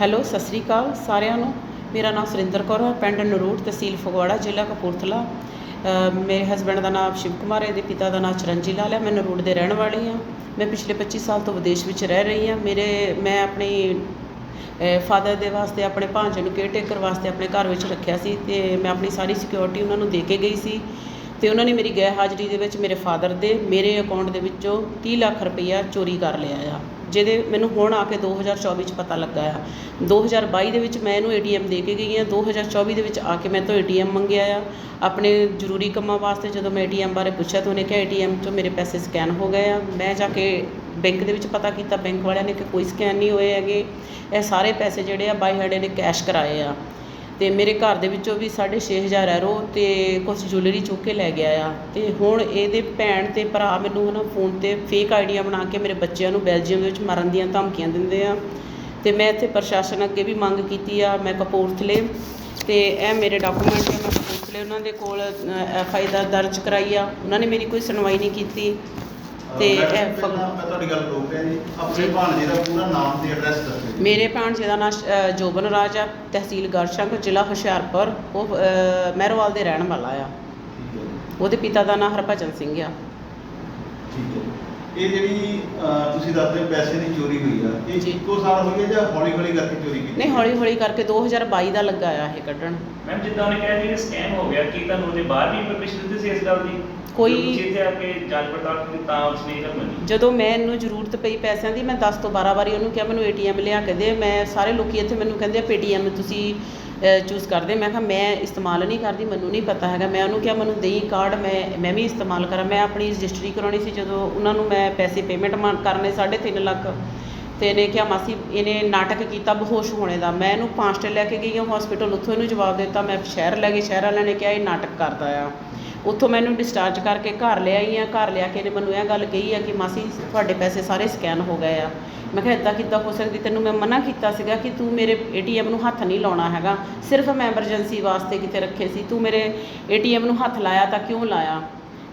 Hello, Sat Sri ਅਕਾਲ ਸਾਰਿਆਂ ਨੂੰ। ਮੇਰਾ ਨਾਮ ਸੁਰਿੰਦਰ ਕੌਰ ਹੈ, ਪਿੰਡ ਨਰੂੜ ਤਹਿਸੀਲ ਫਗਵਾੜਾ, ਜ਼ਿਲ੍ਹਾ ਕਪੂਰਥਲਾ। ਮੇਰੇ ਹਸਬੈਂਡ ਦਾ ਨਾਮ ਸ਼ਿਵ ਕੁਮਾਰ ਹੈ, ਇਹਦੇ ਪਿਤਾ ਦਾ ਨਾਮ ਚਰਨਜੀ ਲਾਲ ਹੈ। ਮੈਂ ਨਰੂੜ ਦੇ ਰਹਿਣ ਵਾਲੀ ਹਾਂ। ਮੈਂ ਪਿਛਲੇ 25 ਸਾਲ ਤੋਂ ਵਿਦੇਸ਼ ਵਿੱਚ ਰਹਿ ਰਹੀ ਹਾਂ। ਮੇਰੇ, ਮੈਂ ਆਪਣੀ ਫਾਦਰ ਦੇ ਵਾਸਤੇ ਆਪਣੇ ਭਾਂਜੇ ਨੂੰ ਕੇਅਰਟੇਕਰ ਵਾਸਤੇ ਆਪਣੇ ਘਰ ਵਿੱਚ ਰੱਖਿਆ ਸੀ ਤੇ ਮੈਂ ਆਪਣੀ ਸਾਰੀ ਸਿਕਿਉਰਿਟੀ ਉਹਨਾਂ ਨੂੰ ਦੇ ਕੇ ਗਈ ਸੀ। ਤੇ ਉਹਨਾਂ ਨੇ ਮੇਰੀ ਗੈਰ ਹਾਜ਼ਰੀ ਦੇ ਵਿੱਚ ਮੇਰੇ ਫਾਦਰ ਦੇ, ਮੇਰੇ ਅਕਾਊਂਟ ਦੇ ਵਿੱਚੋਂ 30 ਲੱਖ ਰੁਪਈਆ ਚੋਰੀ ਕਰ ਲਿਆ ਆ। ਜਿਹਦੇ ਮੈਨੂੰ ਹੁਣ ਆ ਕੇ 2024 ਚ ਪਤਾ ਲੱਗਾ ਆ। 2022 ਦੇ ਵਿੱਚ ਮੈਂ ਇਹਨੂੰ ਏਟੀਐਮ ਦੇ ਕੇ ਗਈ ਆ। 2024 ਦੇ ਵਿੱਚ ਆ ਕੇ ਮੈਂ ਤੋਂ ਏਟੀਐਮ ਮੰਗਿਆ ਆ। ਆਪਣੇ ਜ਼ਰੂਰੀ ਕੰਮਾਂ ਵਾਸਤੇ ਜਦੋਂ ਮੈਂ ਏਟੀਐਮ ਬਾਰੇ ਪੁੱਛਿਆ ਤਾਂ ਉਹਨੇ ਕਿਹਾ ਏਟੀਐਮ 'ਚੋਂ ਮੇਰੇ ਪੈਸੇ ਸਕੈਨ ਹੋ ਗਏ ਆ। ਮੈਂ ਜਾ ਕੇ ਬੈਂਕ ਦੇ ਵਿੱਚ ਪਤਾ ਕੀਤਾ। ਬੈਂਕ ਵਾਲਿਆਂ ਨੇ ਕਿ ਕੋਈ ਸਕੈਨ ਨਹੀਂ ਹੋਏ ਹੈਗੇ। ਇਹ ਸਾਰੇ ਪੈਸੇ ਜਿਹੜੇ ਆ ਬਾਈ ਹੈਡ ਨੇ ਕੈਸ਼ ਕਰਾਏ ਆ। ਅਤੇ ਮੇਰੇ ਘਰ ਦੇ ਵਿੱਚੋਂ ਵੀ 6500 ਐਰੋ ਅਤੇ ਕੁਛ ਜੁਐਲਰੀ ਚੁੱਕ ਕੇ ਲੈ ਗਿਆ ਆ ਅਤੇ ਹੁਣ ਇਹਦੇ ਭੈਣ ਅਤੇ ਭਰਾ ਮੈਨੂੰ ਹੈ ਨਾ ਫੋਨ ਤੇ ਫੇਕ ਆਈਡੀਆਂ ਬਣਾ ਕੇ ਮੇਰੇ ਬੱਚਿਆਂ ਨੂੰ ਬੈਲਜੀਅਮ ਦੇ ਵਿੱਚ ਮਰਨ ਦੀਆਂ ਧਮਕੀਆਂ ਦਿੰਦੇ ਆ। ਅਤੇ ਮੈਂ ਇੱਥੇ ਪ੍ਰਸ਼ਾਸਨ ਅੱਗੇ ਵੀ ਮੰਗ ਕੀਤੀ ਆ, ਮੈਂ ਕਪੂਰਥਲੇ। ਅਤੇ ਇਹ ਮੇਰੇ ਡਾਕੂਮੈਂਟ ਮੈਂ ਕਪੂਰਥਲੇ ਉਹਨਾਂ ਦੇ ਕੋਲ ਐਫ ਆਈ ਆਰ ਦਰਜ ਕਰਾਈ ਆ। ਉਹਨਾਂ ਨੇ ਮੇਰੀ ਕੋਈ ਸੁਣਵਾਈ ਨਹੀਂ ਕੀਤੀ। ਤੇ ਇਹ ਮੈਂ ਤੁਹਾਡੀ ਗੱਲ ਰੋਕ ਰਿਹਾ ਜੀ। ਆਪਣੇ। ਭਾਣਜੇ ਦਾ ਪੂਰਾ ਨਾਮ ਤੇ ਐਡਰੈਸ ਦੱਸੋ ਜੀ। ਮੇਰੇ ਭਾਣਜੇ ਦਾ ਨਾਮ ਜੋਬਨ ਰਾਜ ਆ ਤਹਿਸੀਲ ਗੜਸ਼ੰਕ ਜ਼ਿਲ੍ਹਾ ਹੁਸ਼ਿਆਰਪੁਰ। ਉਹ ਅ, ਮਹਿਰਵਾਲ ਦੇ ਰਹਿਣ ਵਾਲਾ ਆ। ਠੀਕ ਹੈ ਜੀ, ਉਹਦੇ ਪਿਤਾ ਦਾ ਨਾਮ ਹਰਭਜਨ ਸਿੰਘ ਆ। ਠੀਕ ਹੈ ਇਹ ਜਿਹੜੀ ਅਹ, ਤੁਸੀਂ ਦੱਸਦੇ ਹੋ ਪੈਸੇ ਦੀ ਚੋਰੀ ਹੋਈ ਆ ਇਹ ਜੀ। ਇੱਕੋ ਸਾਲ ਹੋਈ ਹੈ ਜਾਂ ਹੌਲੀ ਹੌਲੀ ਕਰਕੇ ਚੋਰੀ ਕੀਤੀ? ਨਹੀਂ ਹੌਲੀ ਹੌਲੀ ਕਰਕੇ 2022 ਦਾ ਲੱਗਾ ਆ ਇਹ ਕੱਢਣ। ਮੈਮ ਜਿੱਦਾਂ ਉਹਨੇ ਕਿਹਾ ਜੀ ਸਕੈਮ ਹੋ ਗਿਆ ਕੀ ਤੁਹਾਨੂੰ ਉਹਦੇ ਬਾਹਰ ਵੀ ਪਰਮਿਸ਼ਨ ਦਿੱਤੀ ਸੀ ਇਸ ਗੱਲ ਦੀ? ਕੋਈ- ਜਦੋਂ ਤੁਸੀਂ ਇੱਥੇ ਆ ਕੇ ਜਾਂਚ ਪੜਤਾਲ ਕੀਤੀ ਤਾਂ ਉਸਨੇ ਇਹ ਗੱਲ ਮੰਨੀ? ਜਦੋਂ ਮੈਨੂੰ ਜ਼ਰੂਰਤ ਪਈ ਪੈਸਿਆਂ ਦੀ ਮੈਂ 10 ਤੋਂ 12 ਵਾਰੀ ਉਹਨੂੰ ਕਿਹਾ ਮੈਨੂੰ ਏਟੀਐਮ ਲਿਆ ਕੇ ਦੇ ਮੈਂ ਸਾਰੇ ਲੋਕੀ ਇੱਥੇ ਮੈਨੂੰ ਕਹਿੰਦੇ ਆ ਪੇਟੀਐਮ ਤੁਸੀਂ ਚੂਜ਼ ਕਰਦੇ। ਮੈਂ ਕਿਹਾ, ਮੈਂ ਇਸਤੇਮਾਲ ਨਹੀਂ ਕਰਦੀ, ਮੈਨੂੰ ਨਹੀਂ ਪਤਾ ਹੈਗਾ। ਮੈਂ ਉਹਨੂੰ ਕਿਹਾ, ਮੈਨੂੰ ਦੇਈ ਕਾਰਡ ਮੈਂ ਮੈਂ ਵੀ ਇਸਤੇਮਾਲ ਕਰਾਂ। ਮੈਂ ਆਪਣੀ ਰਜਿਸਟਰੀ ਕਰਾਉਣੀ ਸੀ ਜਦੋਂ ਉਹਨਾਂ ਨੂੰ ਮੈਂ ਪੈਸੇ ਪੇਮੈਂਟ ਕਰਨੇ 3.5 ਲੱਖ। ਤੇ ਇਹਨੇ ਕਿਹਾ, ਮਾਸੀ, ਇਹਨੇ ਨਾਟਕ ਕੀਤਾ ਬਹੋਸ਼ ਹੋਣੇ ਦਾ। ਮੈਂ ਇਹਨੂੰ ਪਾਂਸਟੇ ਲੈ ਕੇ ਗਈ ਹਾਂ ਹਸਪੀਟਲ ਉੱਥੋਂ ਇਹਨੂੰ ਜਵਾਬ ਦਿੱਤਾ। ਮੈਂ ਸ਼ਹਿਰ ਲੈ ਗਈ। ਸ਼ਹਿਰ ਵਾਲਿਆਂ ਨੇ ਕਿਹਾ, ਇਹ ਨਾਟਕ ਕਰਦਾ ਆ। ਉੱਥੋਂ ਮੈਂ ਇਹਨੂੰ ਡਿਸਚਾਰਜ ਕਰਕੇ ਘਰ ਲਿਆਈ ਆ, ਘਰ ਲਿਆ ਕੇ ਇਹਨੇ ਮੈਨੂੰ ਇਹ ਗੱਲ ਕਹੀ ਆ ਕਿ ਮਾਸੀ, ਤੁਹਾਡੇ ਪੈਸੇ ਸਾਰੇ ਸਕੈਨ ਹੋ ਗਏ ਆ। ਮੈਂ ਕਿਹਾ ਇਦਾਂ ਕਿੱਦਾਂ ਹੋ ਸਕਦੀ ਤੈਨੂੰ ਮੈਂ ਮਨਾ ਕੀਤਾ ਸੀਗਾ ਕਿ ਤੂੰ ਮੇਰੇ ਏਟੀਐਮ ਨੂੰ ਹੱਥ ਨਹੀਂ ਲਾਉਣਾ ਹੈਗਾ। ਸਿਰਫ ਮੈਂ ਐਮਰਜੈਂਸੀ ਵਾਸਤੇ ਕਿਤੇ ਰੱਖੇ ਸੀ। ਤੂੰ ਮੇਰੇ ਏਟੀਐਮ ਨੂੰ ਹੱਥ ਲਾਇਆ ਤਾਂ ਕਿਉਂ ਲਾਇਆ?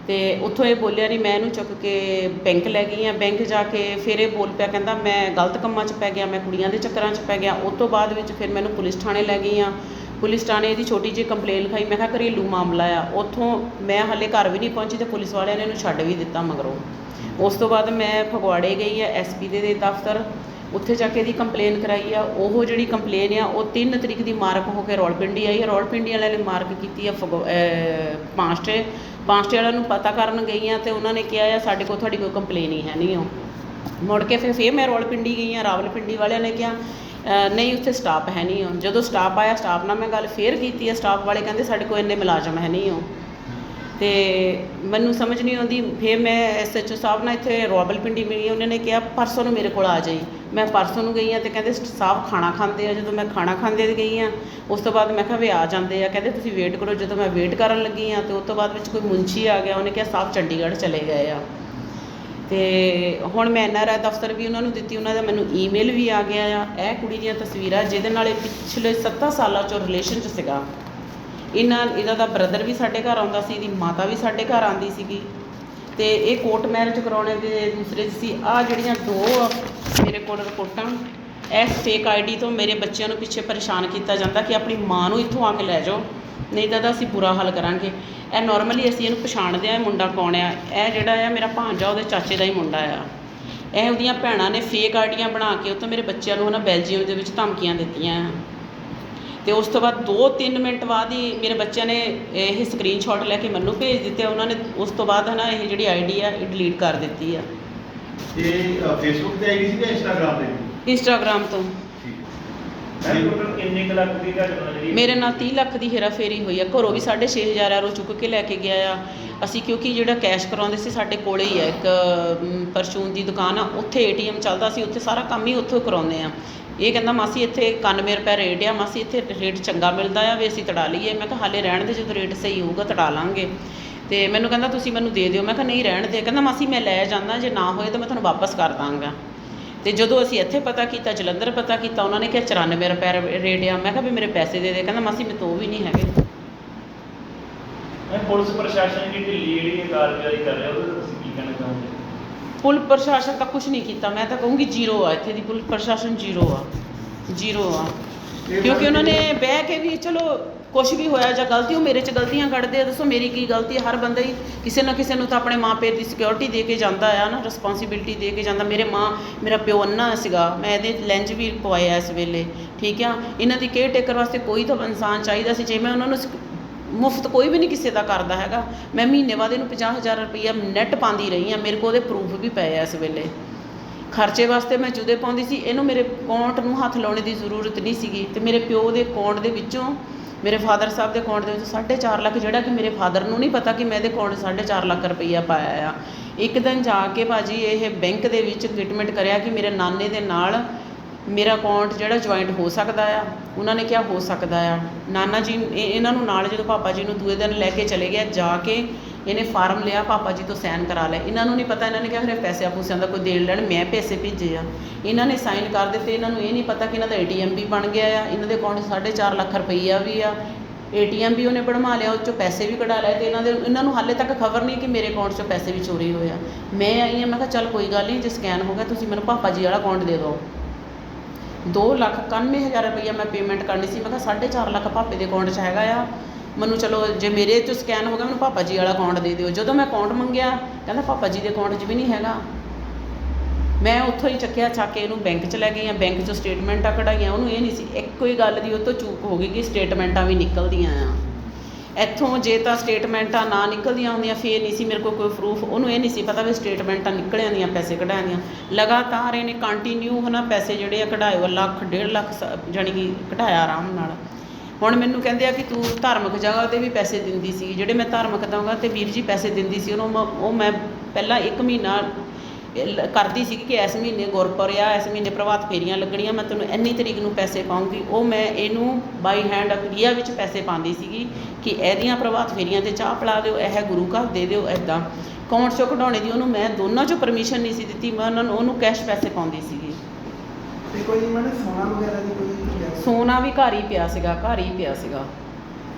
ਤੇ ਉੱਥੋਂ ਇਹ ਬੋਲਿਆ ਨਹੀਂ ਮੈਂ ਇਹਨੂੰ ਚੁੱਕ ਕੇ ਬੈਂਕ ਲੈ ਗਈ ਆ। ਬੈਂਕ ਜਾ ਕੇ ਫਿਰ ਇਹ ਬੋਲ ਪਿਆ, ਕਹਿੰਦਾ ਮੈਂ ਗਲਤ ਕੰਮਾਂ 'ਚ ਪੈ ਗਿਆ, ਮੈਂ ਕੁੜੀਆਂ ਦੇ ਚੱਕਰਾਂ 'ਚ ਪੈ ਗਿਆ। ਉਸ ਤੋਂ ਬਾਅਦ ਵਿੱਚ ਫਿਰ ਮੈਨੂੰ ਪੁਲਿਸ ਥਾਣੇ ਲੈ ਗਈ ਆ। ਪੁਲਿਸ ਥਾਣੇ ਇਹਦੀ ਛੋਟੀ ਜਿਹੀ ਕੰਪਲੇਨ ਲਿਖਾਈ। ਮੈਂ ਕਿਹਾ ਘਰੇਲੂ ਮਾਮਲਾ ਆ। ਉੱਥੋਂ ਮੈਂ ਹਾਲੇ ਘਰ ਵੀ ਨਹੀਂ ਪਹੁੰਚੀ ਤੇ ਪੁਲਿਸ ਵਾਲਿਆਂ ਨੇ ਇਹਨੂੰ ਛੱਡ ਵੀ ਦਿੱਤਾ ਮਗਰੋਂ। ਉਸ ਤੋਂ ਬਾਅਦ ਮੈਂ ਫਗਵਾੜੇ ਗਈ ਆ ਐਸਪੀ ਦੇ ਦੇ ਦਫ਼ਤਰ। ਉੱਥੇ ਜਾ ਕੇ ਇਹਦੀ ਕੰਪਲੇਨ ਕਰਾਈ ਆ। ਉਹ ਜਿਹੜੀ ਕੰਪਲੇਨ ਆ, ਉਹ 3 ਤਰੀਕ ਦੀ ਮਾਰਕ ਹੋ ਕੇ ਰੌਲਪਿੰਡੀ ਆਈ ਆ। ਰੌਲਪਿੰਡੀ ਵਾਲਿਆਂ ਨੇ ਮਾਰਕ ਕੀਤੀ ਆ ਫਗ ਪਾਂਸਟੇ ਪਾਂਸਟੇ ਵਾਲਿਆਂ ਨੂੰ ਪਤਾ ਕਰਨ ਗਈ ਆ ਤੇ ਉਹਨਾਂ ਨੇ ਕਿਹਾ ਆ, ਸਾਡੇ ਕੋਲ ਤੁਹਾਡੀ ਕੋਈ ਕੰਪਲੇਨ ਹੀ ਹੈ, ਨਹੀਂ ਉਹ ਮੁੜ ਕੇ ਫਿਰ, ਫੇਰ ਮੈਂ ਰੌਲਪਿੰਡੀ ਗਈ ਆ। ਰਾਵਲਪਿੰਡੀ ਵਾਲਿਆਂ ਨੇ ਕਿਹਾ ਨਹੀਂ, ਉੱਥੇ ਸਟਾਫ ਹੈ ਨਹੀਂ ਉਹ। ਜਦੋਂ ਸਟਾਫ ਆਇਆ ਸਟਾਫ ਨਾਲ ਮੈਂ ਗੱਲ ਫੇਰ ਕੀਤੀ ਆ ਸਟਾਫ ਵਾਲੇ ਕਹਿੰਦੇ, ਸਾਡੇ ਕੋਲ ਇੰਨੇ ਮੁਲਾਜ਼ਮ ਹੈ ਨਹੀਂ ਉਹ। ਤੇ ਮੈਨੂੰ ਸਮਝ ਨਹੀਂ ਆਉਂਦੀ। ਫਿਰ ਮੈਂ ਐਸਐਚਓ ਸਾਹਿਬ ਨਾਲ ਇੱਥੇ ਰੋਬਲਪਿੰਡੀ ਮਿਲੀ, ਉਹਨਾਂ ਨੇ ਕਿਹਾ, ਪਰਸੋਂ ਨੂੰ ਮੇਰੇ ਕੋਲ ਆ ਜਾਈ। ਮੈਂ ਪਰਸੋਂ ਨੂੰ ਗਈ ਆ ਤੇ ਕਹਿੰਦੇ, ਸਾਹਿਬ ਖਾਣਾ ਖਾਂਦੇ ਆ। ਜਦੋਂ ਮੈਂ ਖਾਣਾ ਖਾਂਦੇ ਗਈ ਆ ਉਸ ਤੋਂ ਬਾਅਦ ਮੈਂ ਕਿਹਾ, ਵੀ ਆ ਜਾਂਦੇ ਆ। ਕਹਿੰਦੇ, ਤੁਸੀਂ ਵੇਟ ਕਰੋ। ਜਦੋਂ ਮੈਂ ਵੇਟ ਕਰਨ ਲੱਗੀ ਆ ਤੇ ਉਸ ਤੋਂ ਬਾਅਦ ਵਿੱਚ ਕੋਈ ਮੁੰਸ਼ੀ ਆ ਗਿਆ, ਉਹਨੇ ਕਿਹਾ, ਸਾਹਿਬ ਚੰਡੀਗੜ੍ਹ ਚਲੇ ਗਏ ਆ। ਤੇ ਹੁਣ ਮੈਂ ਐਨਆਰਆਈ ਦਫ਼ਤਰ ਵੀ ਉਹਨਾਂ ਨੂੰ ਦਿੱਤੀ, ਉਹਨਾਂ ਦਾ ਮੈਨੂੰ ਈਮੇਲ ਵੀ ਆ ਗਿਆ ਆ। ਇਹ ਕੁੜੀ ਦੀਆਂ ਤਸਵੀਰਾਂ ਜਿਹਦੇ ਨਾਲ ਇਹ ਪਿਛਲੇ 7 ਸਾਲਾਂ ਚੋਂ ਰਿਲੇਸ਼ਨ 'ਚ ਸੀਗਾ। ਇਹਨਾਂ ਇਹਦਾ ਦਾ ਬ੍ਰਦਰ ਵੀ ਸਾਡੇ ਘਰ ਆਉਂਦਾ ਸੀ, ਇਹਦੀ ਮਾਤਾ ਵੀ ਸਾਡੇ ਘਰ ਆਉਂਦੀ ਸੀਗੀ। ਤੇ ਇਹ ਕੋਰਟ ਮੈਰਿਜ ਕਰਾਉਣੇ ਦੇ ਦੂਸਰੇ ਸੀ। ਆ ਜਿਹੜੀਆਂ ਦੋ ਆ ਮੇਰੇ ਕੋਲ ਰਿਪੋਰਟਾਂ ਇਸ ਫੇਕ ਆਈਡੀ ਤੋਂ ਮੇਰੇ ਬੱਚਿਆਂ ਨੂੰ ਪਿੱਛੇ ਪਰੇਸ਼ਾਨ ਕੀਤਾ ਜਾਂਦਾ ਕਿ ਆਪਣੀ ਮਾਂ ਨੂੰ ਇੱਥੋਂ ਆ ਕੇ ਲੈ ਜਾਓ, ਨਹੀਂ ਤਾਂ ਇਹਦਾ ਅਸੀਂ ਬੁਰਾ ਹਾਲ ਕਰਾਂਗੇ। ਇਹ ਨਾਰਮਲੀ ਅਸੀਂ ਇਹਨੂੰ ਪਛਾਣਦੇ ਆ ਇਹ ਮੁੰਡਾ ਕੌਣ ਆ? ਇਹ ਜਿਹੜਾ ਆ ਮੇਰਾ ਭਾਂਜਾ ਉਹਦੇ ਚਾਚੇ ਦਾ ਹੀ ਮੁੰਡਾ ਆ। ਇਹ ਉਹਦੀਆਂ ਭੈਣਾਂ ਨੇ ਫੇਕ ਆਈਡੀਆਂ ਬਣਾ ਕੇ ਉਹ ਤੋਂ ਮੇਰੇ ਬੱਚਿਆਂ ਨੂੰ ਹਨਾ ਬੈਲਜੀਅਮ ਦੇ ਵਿੱਚ ਧਮਕੀਆਂ ਦਿੱਤੀਆਂ ਤੇ ਉਸ ਤੋਂ ਬਾਅਦ 2-3 ਮਿੰਟ ਬਾਅਦ ਹੀ ਮੇਰੇ ਬੱਚਿਆਂ ਨੇ ਇਹ ਸਕਰੀਨਸ਼ਾਟ ਲੈ ਕੇ ਮੈਨੂੰ ਭੇਜ ਦਿੱਤੇ। ਉਹਨਾਂ ਨੇ ਉਸ ਤੋਂ ਬਾਅਦ ਹਨਾ ਇਹ ਜਿਹੜੀ ਆਈਡੀ ਆ ਇਹ ਡਿਲੀਟ ਕਰ ਦਿੱਤੀ ਆ। ਇਹ ਫੇਸਬੁੱਕ ਤੇ ਆਈਡੀ ਸੀ ਜਾਂ ਇੰਸਟਾਗ੍ਰam ਤੇ? ਇੰਸਟਾਗ੍ਰਾਮ ਤੋਂ। ਮੈਮ ਟੋਟਲ ਕਿੰਨੇ ਕੁ ਲੱਖ ਦੀ ਤੁਹਾਡੇ ਜਿਹੜੀ ਮੇਰੇ ਨਾਲ 30 ਲੱਖ ਦੀ ਹੇਰਾਫੇਰੀ ਹੋਈ ਆ। ਘਰੋਂ ਵੀ 6500 ਐਰੋ ਚੁੱਕ ਕੇ ਲੈ ਕੇ ਗਿਆ ਆ। ਅਸੀਂ ਕਿਉਂਕਿ ਜਿਹੜਾ ਕੈਸ਼ ਕਰਾਉਂਦੇ ਸੀ ਸਾਡੇ ਕੋਲੇ ਹੀ ਆ। ਇੱਕ ਅਮ, ਪਰਚੂਨ ਦੀ ਦੁਕਾਨ ਆ ਉੱਥੇ ਏਟੀਐਮ ਚੱਲਦਾ ਸੀ ਉੱਥੇ ਸਾਰਾ ਕੰਮ ਹੀ ਉੱਥੋਂ ਕਰਾਉਂਦੇ ਆ। ਇਹ ਕਹਿੰਦਾ ਮਾਸੀ ਇੱਥੇ 91 ਰੁਪਏ ਰੇਟ ਆ। ਮਾਸੀ ਇੱਥੇ ਰੇਟ ਚੰਗਾ ਮਿਲਦਾ ਆ ਵੀ ਅਸੀਂ ਤੜਾ ਲਈਏ। ਮੈਂ ਕਿਹਾ ਹਾਲੇ ਰਹਿਣ ਦੇ ਜਦੋਂ ਰੇਟ ਸਹੀ ਹੋਊਗਾ ਤੜਾ ਲਾਂਗੇ। ਤੇ ਮੈਨੂੰ ਕਹਿੰਦਾ ਤੁਸੀਂ ਮੈਨੂੰ ਦੇ ਦਿਓ। ਮੈਂ ਕਿਹਾ ਨਹੀਂ ਰਹਿਣ ਦੇ। ਕਹਿੰਦਾ ਮਾਸੀ ਮੈਂ ਲੈ ਜਾਂਦਾ। ਜੇ ਨਾ ਹੋਏ ਤਾਂ ਮੈਂ ਤੁਹਾਨੂੰ ਵਾਪਸ ਕਰ ਦਾਂਗਾ। ਤੇ ਜਦੋਂ ਅਸੀਂ ਇੱਥੇ ਪਤਾ ਕੀਤਾ ਜਲੰਧਰ ਪਤਾ ਕੀਤਾ ਉਹਨਾਂ ਨੇ ਕਿਹਾ 94 ਰੁਪਏ ਰੇਟ ਆ। ਮੈਂ ਕਿਹਾ ਵੀ ਮੇਰੇ ਪੈਸੇ ਦੇ ਦੇ। ਕਹਿੰਦਾ ਮਾਸੀ ਮੈਂ ਤੋਂ ਵੀ ਨਹੀਂ ਹੈਗੇ। ਮੈਂ ਪੁਲਿਸ ਪ੍ਰਸ਼ਾਸਨ ਦੀ ਢਿੱਲੀ ਜਿਹੜੀ ਇਹ ਕਰ ਰਿਹਾ ਉਹਦੇ ਤੇ ਤੁਸੀਂ ਕੀ ਕਹਿਣਾ ਚਾਹੋਗੇ? ਪੁਲਿਸ ਪ੍ਰਸ਼ਾਸਨ ਤਾਂ ਕੁਝ ਨਹੀਂ ਕੀਤਾ। ਮੈਂ ਤਾਂ ਕਹੂੰਗੀ ਜ਼ੀਰੋ ਆ। ਇੱਥੇ ਦੀ ਪੁਲਿਸ ਪ੍ਰਸ਼ਾਸਨ ਜ਼ੀਰੋ ਆ। ਜ਼ੀਰੋ ਆ। ਕਿਉਂਕਿ ਉਹਨਾਂ ਨੇ ਬਹਿ ਕੇ ਵੀ ਚਲੋ ਕੁਝ ਵੀ ਹੋਇਆ ਜਾਂ ਗਲਤੀ, ਉਹ ਮੇਰੇ 'ਚ ਗਲਤੀਆਂ ਕੱਢਦੇ ਆ। ਦੱਸੋ ਮੇਰੀ ਕੀ ਗਲਤੀ ਹੈ ਹਰ ਬੰਦਾ ਹੀ ਕਿਸੇ ਨਾ ਕਿਸੇ ਨੂੰ ਤਾਂ ਆਪਣੇ ਮਾਪੇ ਦੀ ਸਿਕਿਉਰਿਟੀ ਦੇ ਕੇ ਜਾਂਦਾ ਆ ਨਾ ਰਿਸਪੌਂਸਿਬਿਲਟੀ ਦੇ ਕੇ ਜਾਂਦਾ। ਮੇਰੇ ਮਾਂ, ਮੇਰਾ ਪਿਓ ਅੰਨਾ ਸੀਗਾ। ਮੈਂ ਇਹਦੇ ਲੈਂਜ ਵੀ ਪਵਾਇਆ ਇਸ ਵੇਲੇ, ਠੀਕ ਆ? ਇਹਨਾਂ ਦੀ ਕੇਅਰ ਟੇਕਰ ਵਾਸਤੇ ਕੋਈ ਤਾਂ ਇਨਸਾਨ ਚਾਹੀਦਾ ਸੀ। ਜੇ ਮੈਂ ਉਹਨਾਂ ਨੂੰ ਮੁਫਤ ਕੋਈ ਵੀ ਨਹੀਂ ਕਿਸੇ ਦਾ ਕਰਦਾ ਹੈਗਾ, ਮੈਂ ਮਹੀਨੇ ਬਾਅਦ ਇਹਨੂੰ 50000 ਰੁਪਈਆ ਨੈਟ ਪਾਉਂਦੀ ਰਹੀ ਆ। ਮੇਰੇ ਕੋਲ ਉਹਦੇ ਪ੍ਰੂਫ ਵੀ ਪਏ ਆ ਇਸ ਵੇਲੇ। ਖਰਚੇ ਵਾਸਤੇ ਮੈਂ ਜੁਦੇ ਪਾਉਂਦੀ ਸੀ। ਇਹਨੂੰ ਮੇਰੇ ਅਕਾਊਂਟ ਨੂੰ ਹੱਥ ਲਾਉਣੇ ਦੀ ਜ਼ਰੂਰਤ ਨਹੀਂ ਸੀਗੀ ਤੇ ਮੇਰੇ ਪਿਓ ਦੇ ਅਕਾਊਂਟ ਦੇ ਵਿੱਚੋਂ ਮੇਰੇ ਫਾਦਰ ਸਾਹਿਬ ਦੇ ਅਕਾਊਂਟ ਦੇ ਵਿੱਚ 4.5 ਲੱਖ ਜਿਹੜਾ ਕਿ ਮੇਰੇ ਫਾਦਰ ਨੂੰ ਨਹੀਂ ਪਤਾ ਕਿ ਮੈਂ ਇਹਦੇ ਅਕਾਊਂਟ 4.5 ਲੱਖ ਰੁਪਈਆ ਪਾਇਆ ਆ। ਇੱਕ ਦਿਨ ਜਾ ਕੇ ਭਾਜੀ ਇਹ ਬੈਂਕ ਦੇ ਵਿੱਚ ਸਟੇਟਮੈਂਟ ਕਰਿਆ ਕਿ ਮੇਰੇ ਨਾਨੇ ਦੇ ਨਾਲ ਮੇਰਾ ਅਕਾਊਂਟ ਜਿਹੜਾ ਜੁਆਇੰਟ ਹੋ ਸਕਦਾ ਆ। ਉਹਨਾਂ ਨੇ ਕਿਹਾ ਹੋ ਸਕਦਾ ਆ। ਨਾਨਾ ਜੀ ਇਹਨਾਂ ਨੂੰ ਨਾਲ ਜਦੋਂ ਪਾਪਾ ਜੀ ਨੂੰ ਦੂਏ ਦਿਨ ਲੈ ਕੇ ਚਲੇ ਗਿਆ ਜਾ ਕੇ ਇਹਨੇ ਫਾਰਮ ਲਿਆ, ਪਾਪਾ ਜੀ ਤੋਂ ਸਾਈਨ ਕਰਾ ਲਏ ਇਹਨਾਂ ਨੂੰ ਨਹੀਂ ਪਤਾ, ਇਹਨਾਂ ਨੇ ਕਿਹਾ ਹਰੇ ਪੈਸਿਆਂ ਪੂਸਿਆਂ ਦਾ ਕੋਈ ਦੇਣ ਲੈਣ, ਮੈਂ ਪੈਸੇ ਭੇਜੇ ਆ। ਇਹਨਾਂ ਨੇ ਸਾਈਨ ਕਰ ਦਿੱਤੇ, ਇਹਨਾਂ ਨੂੰ ਇਹ ਨਹੀਂ ਪਤਾ ਕਿ ਇਹਨਾਂ ਦਾ ਏਟੀਐਮ ਵੀ ਬਣ ਗਿਆ ਆ। ਇਹਨਾਂ ਦੇ ਅਕਾਊਂਟ 'ਚ 4.5 ਲੱਖ ਰੁਪਈਆ ਵੀ ਆ। ਏਟੀਐਮ ਵੀ ਉਹਨੇ ਬਣਵਾ ਲਿਆ, ਉਹ 'ਚੋਂ ਪੈਸੇ ਵੀ ਕਢਾ ਲਏ ਤੇ ਇਹਨਾਂ ਦੇ ਇਹਨਾਂ ਨੂੰ ਹਾਲੇ ਤੱਕ ਖਬਰ ਨਹੀਂ ਕਿ ਮੇਰੇ ਅਕਾਊਂਟ 'ਚੋਂ ਪੈਸੇ ਵੀ ਚੋਰੀ ਹੋਏ ਆ। ਮੈਂ ਆਈ ਆ ਮੈਂ ਕਿਹਾ, ਚੱਲ ਕੋਈ ਗੱਲ ਨਹੀਂ, ਜੇ ਸਕੈਨ ਹੋ ਗਿਆ, ਤੁਸੀਂ ਮੈਨੂੰ ਪਾਪਾ ਜੀ ਵਾਲਾ ਅਕਾਊਂਟ ਦੇ ਦਿਓ। ਦੋ ਲੱਖ ਇਕਾਨਵੇਂ ਹਜ਼ਾਰ ਰੁਪਈਆ ਮੈਂ ਪੇਮੈਂਟ ਕਰਨੀ ਸੀ, ਮੈਂ ਕਿਹਾ 4.5 ਲੱਖ ਪਾਪੇ ਦੇ ਅਕਾਊਂਟ 'ਚ ਹੈਗਾ ਆ। ਮੈਨੂੰ ਚਲੋ ਜੇ ਮੇਰੇ 'ਚੋਂ ਸਕੈਨ ਹੋ ਗਿਆ, ਮੈਨੂੰ ਪਾਪਾ ਜੀ ਵਾਲਾ ਅਕਾਊਂਟ ਦੇ ਦਿਓ। ਜਦੋਂ ਮੈਂ ਅਕਾਊਂਟ ਮੰਗਿਆ, ਕਹਿੰਦਾ ਪਾਪਾ ਜੀ ਦੇ ਅਕਾਊਂਟ 'ਚ ਵੀ ਨਹੀਂ ਹੈਗਾ। ਮੈਂ ਉੱਥੋਂ ਹੀ ਚੱਕਿਆ, ਚੱਕ ਕੇ ਇਹਨੂੰ ਬੈਂਕ 'ਚ ਲੈ ਗਈ ਆ। ਬੈਂਕ 'ਚੋਂ ਸਟੇਟਮੈਂਟਾਂ ਕਢਾਈਆਂ ਉਹਨੂੰ, ਇਹ ਨਹੀਂ ਸੀ। ਇੱਕੋ ਹੀ ਗੱਲ ਦੀ ਉਹ ਤੋਂ ਚੂਕ ਹੋ ਗਈ ਕਿ ਸਟੇਟਮੈਂਟਾਂ ਵੀ ਨਿਕਲਦੀਆਂ ਆ। ਇੱਥੋਂ ਜੇ ਤਾਂ ਸਟੇਟਮੈਂਟਾਂ ਨਾ ਨਿਕਲਦੀਆਂ ਹੁੰਦੀਆਂ, ਫੇਰ ਨਹੀਂ ਸੀ ਮੇਰੇ ਕੋਲ ਕੋਈ ਪ੍ਰੂਫ ਉਹਨੂੰ ਇਹ ਨਹੀਂ ਸੀ ਪਤਾ ਵੀ ਸਟੇਟਮੈਂਟਾਂ ਨਿਕਲਿਆਂ ਦੀਆਂ, ਪੈਸੇ ਕਢਾਈਆਂ ਦੀਆਂ। ਲਗਾਤਾਰ ਇਹਨੇ ਕੰਟੀਨਿਊ ਹਨਾ ਪੈਸੇ ਜਿਹੜੇ ਆ ਕਢਾਏ, ਉਹ ਲੱਖ, ਡੇਢ ਲੱਖ ਸ- ਜਾਣੀ ਕਿ ਕਢਾਇਆ ਆਰਾਮ ਨਾਲ। ਹੁਣ ਮੈਨੂੰ ਕਹਿੰਦੇ ਆ ਕਿ ਤੂੰ ਧਾਰਮਿਕ ਜਗ੍ਹਾ ਤੇ ਵੀ ਪੈਸੇ ਦਿੰਦੀ ਸੀ, ਜਿਹੜੇ ਮੈਂ ਧਾਰਮਿਕ ਦਵਾਂਗਾ ਤੇ ਵੀਰ ਜੀ ਪੈਸੇ ਦਿੰਦੀ ਸੀ, ਉਹਨੂੰ ਮ- ਉਹ ਮੈਂ ਪਹਿਲਾਂ 1 ਮਹੀਨਾ ਇਹ ਲ- ਕਰਦੀ ਸੀ ਕਿ ਇਸ ਮਹੀਨੇ ਗੁਰਪੁਰ ਆ, ਇਸ ਮਹੀਨੇ ਪ੍ਰਭਾਤ ਫੇਰੀਆਂ ਲੱਗਣੀਆਂ, ਮੈਂ ਤੈਨੂੰ ਇੰਨੀ ਤਰੀਕ ਨੂੰ ਪੈਸੇ ਪਾਉਂਗੀ ਉਹ ਮੈਂ ਇਹਨੂੰ ਬਾਈ ਹੈਂਡ ਅਕਰੀਆ ਵਿੱਚ ਪੈਸੇ ਪਾਉਂਦੀ ਸੀਗੀ ਕਿ ਇਹਦੀਆਂ ਪ੍ਰਭਾਤ ਫੇਰੀਆਂ ਤੇ ਚਾਹ ਪਿਲਾ ਦਿਓ, ਇਹ ਗੁਰੂ ਘਰ ਦੇ ਦਿਓ ਐਦਾਂ ਕੌਣ ਚੋਂ ਕਢਾਉਣੇ ਦੀ, ਉਹਨੂੰ ਮੈਂ ਦੋਨਾਂ ਚੋਂ ਪਰਮਿਸ਼ਨ ਨਹੀਂ ਸੀ ਦਿੱਤੀ, ਮੈਂ ਉਹਨਾਂ ਨੂੰ, ਉਹਨੂੰ ਕੈਸ਼ ਪੈਸੇ ਪਾਉਂਦੀ ਸੀਗੀ। ਤੇ ਕੋਈ ਮਨ ਸੋਨਾ ਵਗੈਰਾ ਦੀ ਕੋਈ ਸੋਨਾ ਵੀ ਘਰ ਹੀ ਪਿਆ ਸੀਗਾ ਘਰ ਹੀ ਪਿਆ ਸੀਗਾ।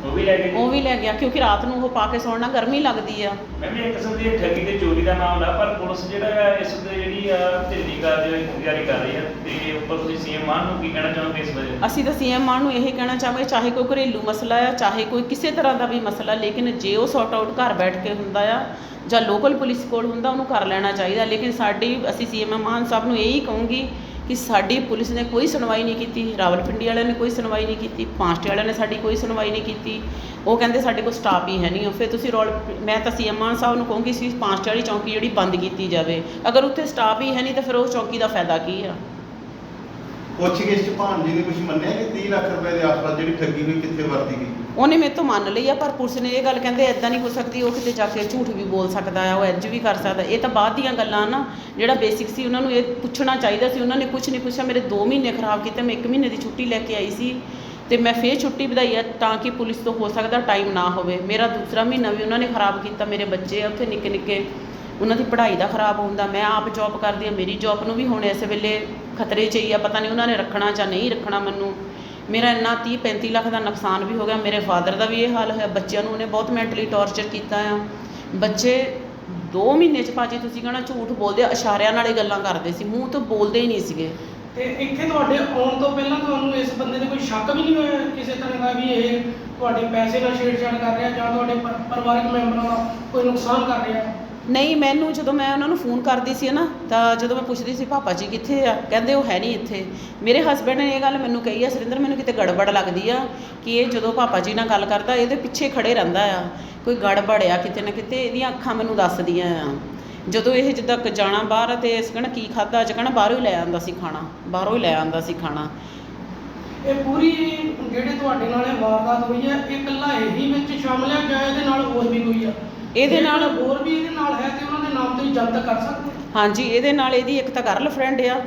ਉਹ ਵੀ ਲੈ ਕੇ ਉਹ ਵੀ ਲੈ ਗਿਆ ਕਿਉਂਕਿ ਰਾਤ ਨੂੰ ਉਹ ਪਾ ਕੇ ਸੌਣਾ ਗਰਮੀ ਲੱਗਦੀ ਆ। ਮੈਂ ਵੀ ਇੱਕ ਕਿਸਮ ਦੀ ਠੱਗੀ ਤੇ ਚੋਰੀ ਦਾ ਮਾਮਲਾ ਪਰ ਪੁਲਿਸ ਜਿਹੜਾ ਹੈ ਇਸ ਦੇ ਜਿਹੜੀ ਆ ਢਿੱਲੀ ਕਾਰਜਕਾਰੀ ਕਰ ਰਹੀ ਹੈ ਤੇ ਉੱਪਰ ਤੁਸੀਂ ਸੀਐਮ ਮਾਨ ਨੂੰ ਕੀ ਕਹਿਣਾ ਚਾਹੋਗੇ ਇਸ ਬਾਰੇ? ਅਸੀਂ ਤਾਂ ਸੀਐਮ ਮਾਨ ਨੂੰ ਇਹ ਕਹਿਣਾ ਚਾਹਾਂਗੇ ਚਾਹੇ ਕੋਈ ਘਰੇਲੂ ਮਸਲਾ ਆ ਚਾਹੇ ਕੋਈ ਕਿਸੇ ਤਰ੍ਹਾਂ ਦਾ ਵੀ ਮਸਲਾ ਲੇਕਿਨ ਜੇ ਉਹ ਸੌਟ ਆਊਟ ਘਰ ਬੈਠ ਕੇ ਹੁੰਦਾ ਆ ਜਾਂ ਲੋਕਲ ਪੁਲਿਸ ਕੋਲ ਹੁੰਦਾ ਉਹਨੂੰ ਕਰ ਲੈਣਾ ਚਾਹੀਦਾ। ਲੇਕਿਨ ਸਾਡੀ ਅਸੀਂ ਸੀਐਮ ਮਾਨ ਸਾਹਿਬ ਨੂੰ ਇਹੀ ਕਹੂੰਗੀ ਕਿ ਸਾਡੀ ਪੁਲਿਸ ਨੇ ਕੋਈ ਸੁਣਵਾਈ ਨਹੀਂ ਕੀਤੀ, ਰਾਵਲਪਿੰਡੀ ਵਾਲਿਆਂ ਨੇ ਕੋਈ ਸੁਣਵਾਈ ਨਹੀਂ ਕੀਤੀ, ਪਾਂਸਟੇ ਵਾਲਿਆਂ ਨੇ ਸਾਡੀ ਕੋਈ ਸੁਣਵਾਈ ਨਹੀਂ ਕੀਤੀ। ਉਹ ਕਹਿੰਦੇ ਸਾਡੇ ਕੋਲ ਸਟਾਫ ਹੀ ਹੈ ਨਹੀਂ। ਫਿਰ ਤੁਸੀਂ ਰੋਲ, ਮੈਂ ਤਾਂ ਸੀਐਮ ਮਾਨ ਸਾਹਿਬ ਨੂੰ ਕਹੂੰਗੀ ਸੀ, ਪਾਂਸਟੇ ਵਾਲੀ ਚੌਂਕੀ ਜਿਹੜੀ ਬੰਦ ਕੀਤੀ ਜਾਵੇ। ਅਗਰ ਉੱਥੇ ਸਟਾਫ ਹੀ ਹੈ ਨਹੀਂ ਤਾਂ ਫਿਰ ਉਸ ਚੌਂਕੀ ਦਾ ਫਾਇਦਾ ਕੀ ਆ? ਪੁੱਛਗਿੱਛ ਚ ਭਾਣਜੀ ਨੇ ਕੁਝ ਮੰਨਿਆ ਕਿ 30 ਲੱਖ ਰੁਪਏ ਦੇ ਆਸ-ਪਾਸ ਜਿਹੜੀ ਠੱਗੀ ਹੋਈ ਕਿੱਥੇ ਵਰਤੀ ਗਈ? ਉਹਨੇ ਮੇਰੇ ਤੋਂ ਮੰਨ ਲਈ ਆ, ਪਰ ਪੁਲਿਸ ਨੇ ਇਹ ਗੱਲ ਕਹਿੰਦੇ ਐਦਾਂ ਨਹੀਂ ਹੋ ਸਕਦੀ, ਉਹ ਕਿਤੇ ਜਾ ਕੇ ਝੂਠ ਵੀ ਬੋਲ ਸਕਦਾ ਆ, ਉਹ ਐਜ ਵੀ ਕਰ ਸਕਦਾ। ਇਹ ਤਾਂ ਬਾਅਦ ਦੀਆਂ ਗੱਲਾਂ ਨਾ, ਜਿਹੜਾ ਬੇਸਿਕ ਸੀ, ਉਹਨਾਂ ਨੂੰ ਇਹ ਪੁੱਛਣਾ ਚਾਹੀਦਾ ਸੀ। ਉਹਨਾਂ ਨੇ ਕੁਝ ਨਹੀਂ ਪੁੱਛਿਆ, ਮੇਰੇ 2 ਮਹੀਨੇ ਖਰਾਬ ਕੀਤੇ, ਮੈਂ 1 ਮਹੀਨੇ ਦੀ ਛੁੱਟੀ ਲੈ ਕੇ ਆਈ ਸੀ ਤੇ ਮੈਂ ਫੇਰ ਛੁੱਟੀ ਵਧਾਈ ਆ ਤਾਂ ਕਿ ਪੁਲਿਸ ਤੋਂ ਹੋ ਸਕਦਾ ਟਾਈਮ ਨਾ ਹੋਵੇ। ਮੇਰਾ ਦੂਸਰਾ ਮਹੀਨਾ ਵੀ ਉਹਨਾਂ ਨੇ ਖਰਾਬ ਕੀਤਾ, ਮੇਰੇ ਬੱਚੇ ਆ ਉੱਥੇ ਨਿੱਕੇ ਨਿੱਕੇ। ਉਹਨਾਂ ਦੀ ਪੜ੍ਹਾਈ ਦਾ ਖਰਾਬ ਹੁੰਦਾ ਮੈਂ ਆਪ ਜੌਬ ਕਰਦੀ ਆ, ਮੇਰੀ ਜੌਬ ਨੂੰ ਵੀ ਹੁਣ ਇਸ ਵੇਲੇ ਖਤਰੇ 'ਚ ਹੀ ਆ, ਪਤਾ ਨਹੀਂ ਉਹਨਾਂ ਨੇ ਰੱਖਣਾ ਜਾਂ ਨਹੀਂ ਰੱਖਣਾ ਮੈਨੂੰ। ਮੇਰਾ ਇੰਨਾ 30 35 ਲੱਖ ਦਾ ਨੁਕਸਾਨ ਵੀ ਹੋ ਗਿਆ। ਮੇਰੇ ਫਾਦਰ ਦਾ ਵੀ ਇਹ ਹਾਲ ਹੋਇਆ। ਬੱਚਿਆਂ ਨੂੰ ਉਹਨੇ ਬਹੁਤ ਮੈਂਟਲੀ ਟੌਰਚਰ ਕੀਤਾ ਆ। ਬੱਚੇ 2 ਮਹੀਨੇ 'ਚ ਭਾਜੀ ਤੁਸੀਂ ਕਹਣਾ ਝੂਠ ਬੋਲਦੇ ਆ, ਇਸ਼ਾਰਿਆਂ ਨਾਲ ਹੀ ਗੱਲਾਂ ਕਰਦੇ ਸੀ। ਮੂੰਹ ਤੋਂ ਬੋਲਦੇ ਹੀ ਨਹੀਂ ਸੀਗੇ। ਤੇ ਇੱਥੇ ਤੁਹਾਡੇ ਆਉਣ ਤੋਂ ਪਹਿਲਾਂ ਤੁਹਾਨੂੰ ਇਸ ਬੰਦੇ ਤੇ ਕੋਈ ਸ਼ੱਕ ਵੀ ਨਹੀਂ ਹੋਇਆ ਕਿਸੇ ਤਰ੍ਹਾਂ ਦਾ ਵੀ ਇਹ ਤੁਹਾਡੇ ਪੈਸੇ ਨਾਲ ਛੇੜਛਾੜ ਕਰ ਰਿਹਾ ਜਾਂ ਤੁਹਾਡੇ ਪਰਿਵਾਰਕ ਮੈਂਬਰਾਂ ਦਾ ਕੋਈ ਨੁਕਸਾਨ ਕਰ ਰਿਹਾ? ਨਹੀਂ, ਮੈਨੂੰ ਜਦੋਂ ਮੈਂ ਉਹਨਾਂ ਨੂੰ ਫੋਨ ਕਰਦੀ ਸੀ ਨਾ ਤਾਂ ਜਦੋਂ ਮੈਂ ਪੁੱਛਦੀ ਸੀ, ਪਾਪਾ ਜੀ ਕਿੱਥੇ ਆ? ਕਹਿੰਦੇ, ਉਹ ਹੈ ਨਹੀਂ ਇੱਥੇ। ਮੇਰੇ ਹਸਬੰਡ ਨੇ ਇਹ ਗੱਲ ਮੈਨੂੰ ਕਹੀ ਆ, ਸੁਰਿੰਦਰ, ਮੈਨੂੰ ਕਿਤੇ ਗੜਬੜ ਲੱਗਦੀ ਆ ਕਿ ਇਹ ਜਦੋਂ ਪਾਪਾ ਜੀ ਨਾਲ ਗੱਲ ਕਰਦਾ, ਇਹਦੇ ਪਿੱਛੇ ਖੜੇ ਰਹਿੰਦਾ ਆ। ਕੋਈ ਗੜਬੜ ਆ ਕਿਤੇ ਨਾ ਕਿਤੇ, ਇਹਦੀਆਂ ਅੱਖਾਂ ਮੈਨੂੰ ਦੱਸਦੀਆਂ ਆ। ਜਦੋਂ ਇਹ ਜਿੱਦਾਂ ਜਾਣਾ ਬਾਹਰ ਤੇ ਇਸ ਕਹਿਣਾ ਕੀ ਖਾਦਾ ਅੱਜ ਕਹਿਣਾ ਬਾਹਰੋਂ ਹੀ ਲੈ ਆਂਦਾ ਸੀ ਖਾਣਾ, ਬਾਹਰੋਂ ਹੀ ਲੈ ਆਂਦਾ ਸੀ ਖਾਣਾ। ਇਹ ਪੂਰੀ ਜਿਹੜੇ ਤੁਹਾਡੇ ਨਾਲ ਇਹ ਵਾਰਦਾਤ ਹੋਈ ਹੈ ਇਹ ਇਕੱਲਾ ਇਹੀ ਵਿੱਚ ਸ਼ਾਮਲ ਹੈ ਜਾਂ ਇਹਦੇ ਨਾਲ ਹੋਰ ਵੀ ਕੋਈ ਆ? ਇਹਦੇ ਨਾਲ- ਹੋਰ ਵੀ ਇਹਦੇ ਨਾਲ ਹੈ ਤੇ ਉਹਨਾਂ ਦੇ ਨਾਮ ਤੋਂ ਹੀ ਜਨਤਕ ਕਰ ਸਕਦੇ ਹੋ? ਹਾਂਜੀ ਇਹਦੇ ਨਾਲ ਇਹਦੀ ਇੱਕ ਤਾਂ ਗਰਲ ਫਰੈਂਡ ਆ।